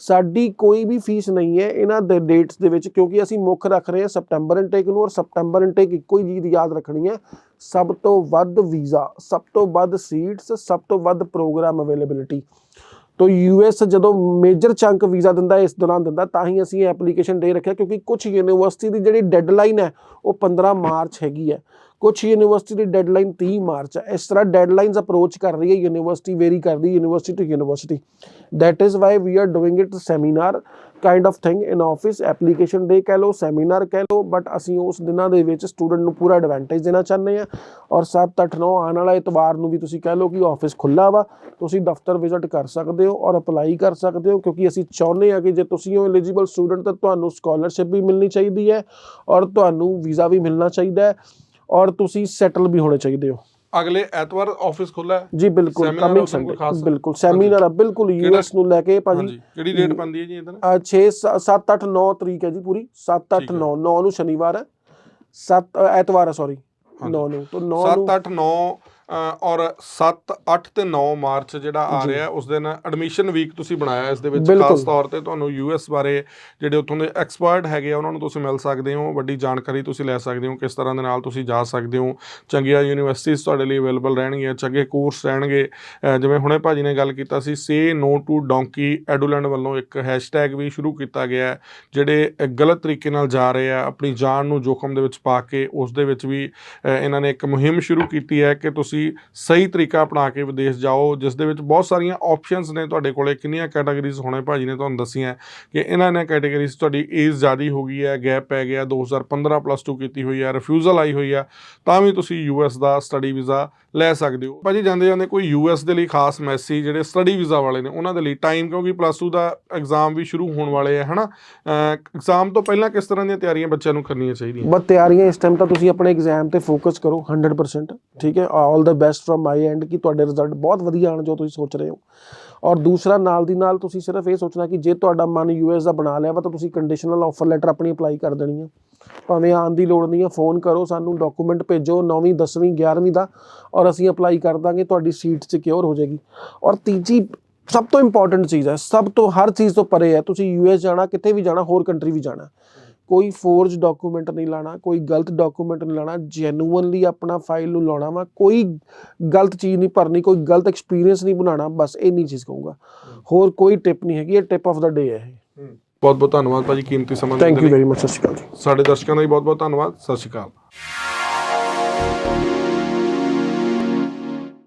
ਸਾਡੀ ਕੋਈ ਵੀ ਫੀਸ ਨਹੀਂ ਹੈ ਇਹਨਾਂ ਦੇ ਡੇਟਸ ਦੇ ਵਿੱਚ, ਕਿਉਂਕਿ ਅਸੀਂ ਮੁੱਖ ਰੱਖ ਰਹੇ ਹਾਂ ਸਪਟੈਂਬਰ ਇਨਟੇਕ ਨੂੰ, ਔਰ ਸਪਟੈਂਬਰ ਇਨਟੇਕ ਇੱਕੋ ਹੀ ਚੀਜ਼ ਯਾਦ ਰੱਖਣੀ ਹੈ, ਸਭ ਤੋਂ ਵੱਧ ਵੀਜ਼ਾ ਸਭ ਤੋਂ ਵੱਧ ਸੀਟਸ ਸਭ ਤੋਂ ਵੱਧ ਪ੍ਰੋਗਰਾਮ ਅਵੇਲੇਬਿਲਿਟੀ ਤੋ ਯੂਐਸ ਜਦੋਂ ਮੇਜਰ ਚੰਕ ਵੀਜ਼ਾ ਦਿੰਦਾ, ਇਸ ਦੌਰਾਨ ਦਿੰਦਾ, ਤਾਂ ਹੀ ਅਸੀਂ ਇਹ ਐਪਲੀਕੇਸ਼ਨ ਡੇ ਰੱਖਿਆ, ਕਿਉਂਕਿ ਕੁਝ ਯੂਨੀਵਰਸਿਟੀ ਦੀ ਜਿਹੜੀ ਡੈਡਲਾਈਨ ਹੈ, ਉਹ 15 ਮਾਰਚ ਹੈਗੀ ਹੈ। ਕੁਝ ਯੂਨੀਵਰਸਿਟੀ ਦੀ ਡੈਡਲਾਈਨ 30 ਮਾਰਚ ਹੈ ਇਸ ਤਰ੍ਹਾਂ ਡੈਡਲਾਈਨਸ ਅਪਰੋਚ ਕਰ ਰਹੀ ਹੈ ਯੂਨੀਵਰਸਿਟੀ ਵੇਰੀ ਕਰਦੀ university to university. That is why we are doing it seminar kind of thing in office application day ਕਹਿ ਲਓ ਸੈਮੀਨਾਰ ਕਹਿ ਲਓ ਬਟ ਅਸੀਂ ਉਸ ਦਿਨਾਂ ਦੇ ਵਿੱਚ ਸਟੂਡੈਂਟ ਨੂੰ ਪੂਰਾ ਐਡਵਾਂਟੇਜ ਦੇਣਾ ਚਾਹੁੰਦੇ ਆ ਔਰ 7 8 9 ਆਉਣ ਵਾਲਾ ਇਤਵਾਰ ਨੂੰ ਵੀ ਤੁਸੀਂ ਕਹਿ ਲਓ ਕਿ ਆਫਿਸ ਖੁੱਲਾ ਵਾ, ਤੁਸੀਂ ਦਫ਼ਤਰ ਵਿਜ਼ਿਟ ਕਰ ਸਕਦੇ ਹੋ ਔਰ ਅਪਲਾਈ ਕਰ ਸਕਦੇ ਹੋ ਕਿਉਂਕਿ ਅਸੀਂ ਚਾਹੁੰਦੇ ਆ ਕਿ ਜੇ ਤੁਸੀਂ ਹੋ ਐਲੀਜੀਬਲ ਸਟੂਡੈਂਟ ਤਾਂ ਤੁਹਾਨੂੰ ਸਕਾਲਰਸ਼ਿਪ ਵੀ ਮਿਲਣੀ ਚਾਹੀਦੀ ਹੈ ਔਰ ਤੁਹਾਨੂੰ ਵੀਜ਼ਾ ਵੀ ਮਿਲਣਾ ਚਾਹੀਦਾ ਹੈ। ਔਰ ਤੁਸੀਂ ਸੈਟਲ ਵੀ ਹੋਣੇ ਚਾਹੀਦੇ ਹੋ। ਅਗਲੇ ਐਤਵਾਰ ਆਫਿਸ ਖੁੱਲਾ ਹੈ। ਜੀ ਬਿਲਕੁਲ। Coming Sunday? ਬਿਲਕੁਲ ਸੈਮੀਨਾਰ ਆ ਬਿਲਕੁਲ ਯੂਐਸ ਨੂੰ ਲੈ ਕੇ ਭਾਜੀ ਕਿਹੜੀ ਡੇਟ ਪੈਂਦੀ ਹੈ ਜੀ ਇਹਦਾ 6 7 8 9 ਤਰੀਕ ਹੈ ਜੀ ਪੂਰੀ। 7 8 ਠੀਕ ਹੈ। 9 9 ਨੂੰ ਸ਼ਨੀਵਾਰ ਹੈ। 7 ਐਤਵਾਰ ਹੈ ਸੌਰੀ ਹਾਂਜੀ। 9 ਨੂੰ। ਤੋਂ 9 ਨੂੰ 7 8 9 ਔਰ 7 8 ਤੇ 9 ਮਾਰਚ ਜਿਹੜਾ ਆ। ਰਿਹਾ ਉਸ ਦਿਨ ਐਡਮਿਸ਼ਨ ਵੀਕ ਤੁਸੀਂ ਬਣਾਇਆ ਇਸ ਦੇ ਵਿੱਚ। ਖਾਸ ਤੌਰ ਤੇ ਤੁਹਾਨੂੰ ਯੂਐਸ ਬਾਰੇ ਜਿਹੜੇ ਉੱਥੋਂ ਦੇ ਐਕਸਪਰਟ ਹੈਗੇ ਆ ਉਹਨਾਂ ਨੂੰ ਤੁਸੀਂ ਮਿਲ ਸਕਦੇ ਹੋ ਵੱਡੀ ਜਾਣਕਾਰੀ ਤੁਸੀਂ ਲੈ ਸਕਦੇ ਹੋ ਕਿਸ ਤਰ੍ਹਾਂ ਦੇ ਨਾਲ ਤੁਸੀਂ ਜਾ ਸਕਦੇ ਹੋ ਚੰਗੀਆਂ ਯੂਨੀਵਰਸਿਟੀਜ਼ ਤੁਹਾਡੇ ਲਈ ਅਵੇਲੇਬਲ ਰਹਿਣਗੀਆਂ ਚੰਗੇ ਕੋਰਸ ਰਹਿਣਗੇ ਜਿਵੇਂ ਹੁਣੇ ਭਾਜੀ ਨੇ ਗੱਲ ਕੀਤਾ ਸੀ ਸੇ ਨੋ ਟੂ ਡੋਂਕੀ ਐਡੂਲੈਂਡ ਵੱਲੋਂ ਇੱਕ ਹੈਸ਼ਟੈਗ ਵੀ ਸ਼ੁਰੂ ਕੀਤਾ ਗਿਆ ਹੈ ਜਿਹੜੇ ਗਲਤ ਤਰੀਕੇ ਨਾਲ ਜਾ ਰਹੇ ਆ ਆਪਣੀ ਜਾਨ ਨੂੰ ਜੋਖਮ ਦੇ ਵਿੱਚ ਪਾ ਕੇ ਉਸ ਦੇ ਵਿੱਚ ਵੀ ਇਹਨਾਂ ਨੇ ਇੱਕ ਮੁਹਿੰਮ ਸ਼ੁਰੂ ਕੀਤੀ ਹੈ ਕਿ ਤੁਸੀਂ ਤੁਸੀਂ ਸਹੀ ਤਰੀਕਾ ਅਪਣਾ ਕੇ ਵਿਦੇਸ਼ ਜਾਓ, ਜਿਸ ਦੇ ਵਿੱਚ ਬਹੁਤ ਸਾਰੀਆਂ ਆਪਸ਼ਨਸ ਨੇ ਤੁਹਾਡੇ ਕੋਲੇ, ਕਿੰਨੀਆਂ ਕੈਟਾਗਰੀਜ਼ ਹੋਣੇ ਭਾਜੀ ਨੇ ਤੁਹਾਨੂੰ ਦੱਸੀਆਂ ਕਿ ਇਹਨਾਂ ਨੇ ਕੈਟਾਗਰੀਜ਼ ਤੁਹਾਡੀ ਏਜ ਜ਼ਿਆਦੀ ਹੋ ਗਈ ਹੈ ਗੈਪ ਪੈ ਗਿਆ 2015 ਪਲੱਸ 2 ਕੀਤੀ ਹੋਈ ਹੈ ਰਿਫਿਊਜ਼ਲ ਆਈ ਹੋਈ ਹੈ, ਤਾਂ ਵੀ ਤੁਸੀਂ ਯੂਐਸ ਦਾ ਸਟੱਡੀ ਵੀਜ਼ਾ ਲੈ ਸਕਦੇ ਹੋ। ਭਾਜੀ ਜਾਂਦੇ ਜਾਂਦੇ ਕੋਈ ਯੂਐਸ ਦੇ ਲਈ ਖਾਸ ਮੈਸੇਜ ਜਿਹੜੇ ਸਟੱਡੀ ਵੀਜ਼ਾ ਵਾਲੇ ਨੇ, ਉਹਨਾਂ ਦੇ ਲਈ ਟਾਈਮ ਕਿਉਂਕਿ ਪਲੱਸ 2 ਦਾ ਐਗਜ਼ਾਮ ਵੀ ਸ਼ੁਰੂ ਹੋਣ ਵਾਲੇ ਆ ਹਨਾ? ਐਗਜ਼ਾਮ ਤੋਂ ਪਹਿਲਾਂ ਕਿਸ ਤਰ੍ਹਾਂ ਦੀਆਂ ਤਿਆਰੀਆਂ ਬੱਚਿਆਂ ਨੂੰ ਕਰਨੀਆਂ ਚਾਹੀਦੀਆਂ? ਬਸ ਤਿਆਰੀਆਂ ਇਸ ਟਾਈਮ ਤਾਂ ਤੁਸੀਂ ਆਪਣੇ ਐਗਜ਼ਾਮ ਤੇ ਫੋਕਸ ਕਰੋ 100% ਠੀਕ ਹੈ? All the best from my end ਕਿ ਤੁਹਾਡੇ ਰਿਜ਼ਲਟ ਬਹੁਤ ਵਧੀਆ ਆਣ ਜੋ ਤੁਸੀਂ ਸੋਚ ਰਹੇ ਹੋ। ਔਰ ਦੂਸਰਾ, ਨਾਲ ਦੀ ਨਾਲ ਤੁਸੀਂ ਸਿਰਫ ਇਹ ਸੋਚਣਾ ਕਿ ਜੇ ਤੁਹਾਡਾ ਮਨ ਯੂਐਸ ਦਾ ਬਣਾ ਲਿਆ ਵਾ ਤਾਂ ਤੁਸੀਂ ਕੰਡੀਸ਼ਨਲ ਆਫਰ ਲੈਟਰ ਆਪਣੀ ਅਪਲਾਈ ਕਰ ਦੇਣੀ ਹੈ ਭਾਵੇਂ ਆਉਣ ਦੀ ਲੋੜ ਨਹੀਂ ਹੈ ਫੋਨ ਕਰੋ ਸਾਨੂੰ ਡਾਕੂਮੈਂਟ ਭੇਜੋ 9ਵੀਂ 10ਵੀਂ 11ਵੀਂ ਦਾ ਔਰ ਅਸੀਂ ਅਪਲਾਈ ਕਰ ਦਾਂਗੇ, ਤੁਹਾਡੀ ਸੀਟ ਸਿਕਿਉਰ ਹੋ ਜਾਏਗੀ। ਔਰ ਤੀਜੀ, ਸਭ ਤੋਂ ਇੰਪੋਰਟੈਂਟ ਚੀਜ਼ ਹੈ, ਸਭ ਤੋਂ ਹਰ ਚੀਜ਼ ਤੋਂ ਪਰੇ ਹੈ, ਤੁਸੀਂ ਯੂਐਸ ਜਾਣਾ ਕਿਤੇ ਵੀ ਜਾਣਾ, ਹੋਰ ਕੰਟਰੀ ਵੀ ਜਾਣਾ। ਕੋਈ ਫੋਰਜ ਡਾਕੂਮੈਂਟ ਨਹੀਂ ਲਾਣਾ ਕੋਈ ਗਲਤ ਡਾਕੂਮੈਂਟ ਨਹੀਂ ਲਾਣਾ ਜੈਨੂਇਨਲੀ ਆਪਣਾ ਫਾਈਲ ਨੂੰ ਲਾਉਣਾ ਵਾ ਕੋਈ ਗਲਤ ਚੀਜ਼ ਨਹੀਂ ਭਰਨੀ ਕੋਈ ਗਲਤ ਐਕਸਪੀਰੀਅੰਸ ਨਹੀਂ ਬਣਾਉਣਾ ਬਸ ਇੰਨੀ ਚੀਜ਼ ਕਹੂੰਗਾ। ਹੋਰ ਕੋਈ ਟਿਪ ਨਹੀਂ ਹੈਗੀ ਇਹ ਟਿਪ ਆਫ ਦਾ ਡੇ ਹੈ ਇਹ। ਬਹੁਤ ਬਹੁਤ ਧੰਨਵਾਦ ਭਾਜੀ ਕੀਮਤੀ ਸਮਾਂ ਦੇਣ ਥੈਂਕ ਦੇ ਯੂ ਲਈ। ਵੈਰੀ ਮਚ ਸਤਿ ਸ਼੍ਰੀ ਅਕਾਲ ਜੀ। ਸਾਡੇ ਦਰਸ਼ਕਾਂ ਦਾ ਵੀ ਬਹੁਤ ਬਹੁਤ ਧੰਨਵਾਦ ਸਤਿ ਸ਼੍ਰੀ ਅਕਾਲ।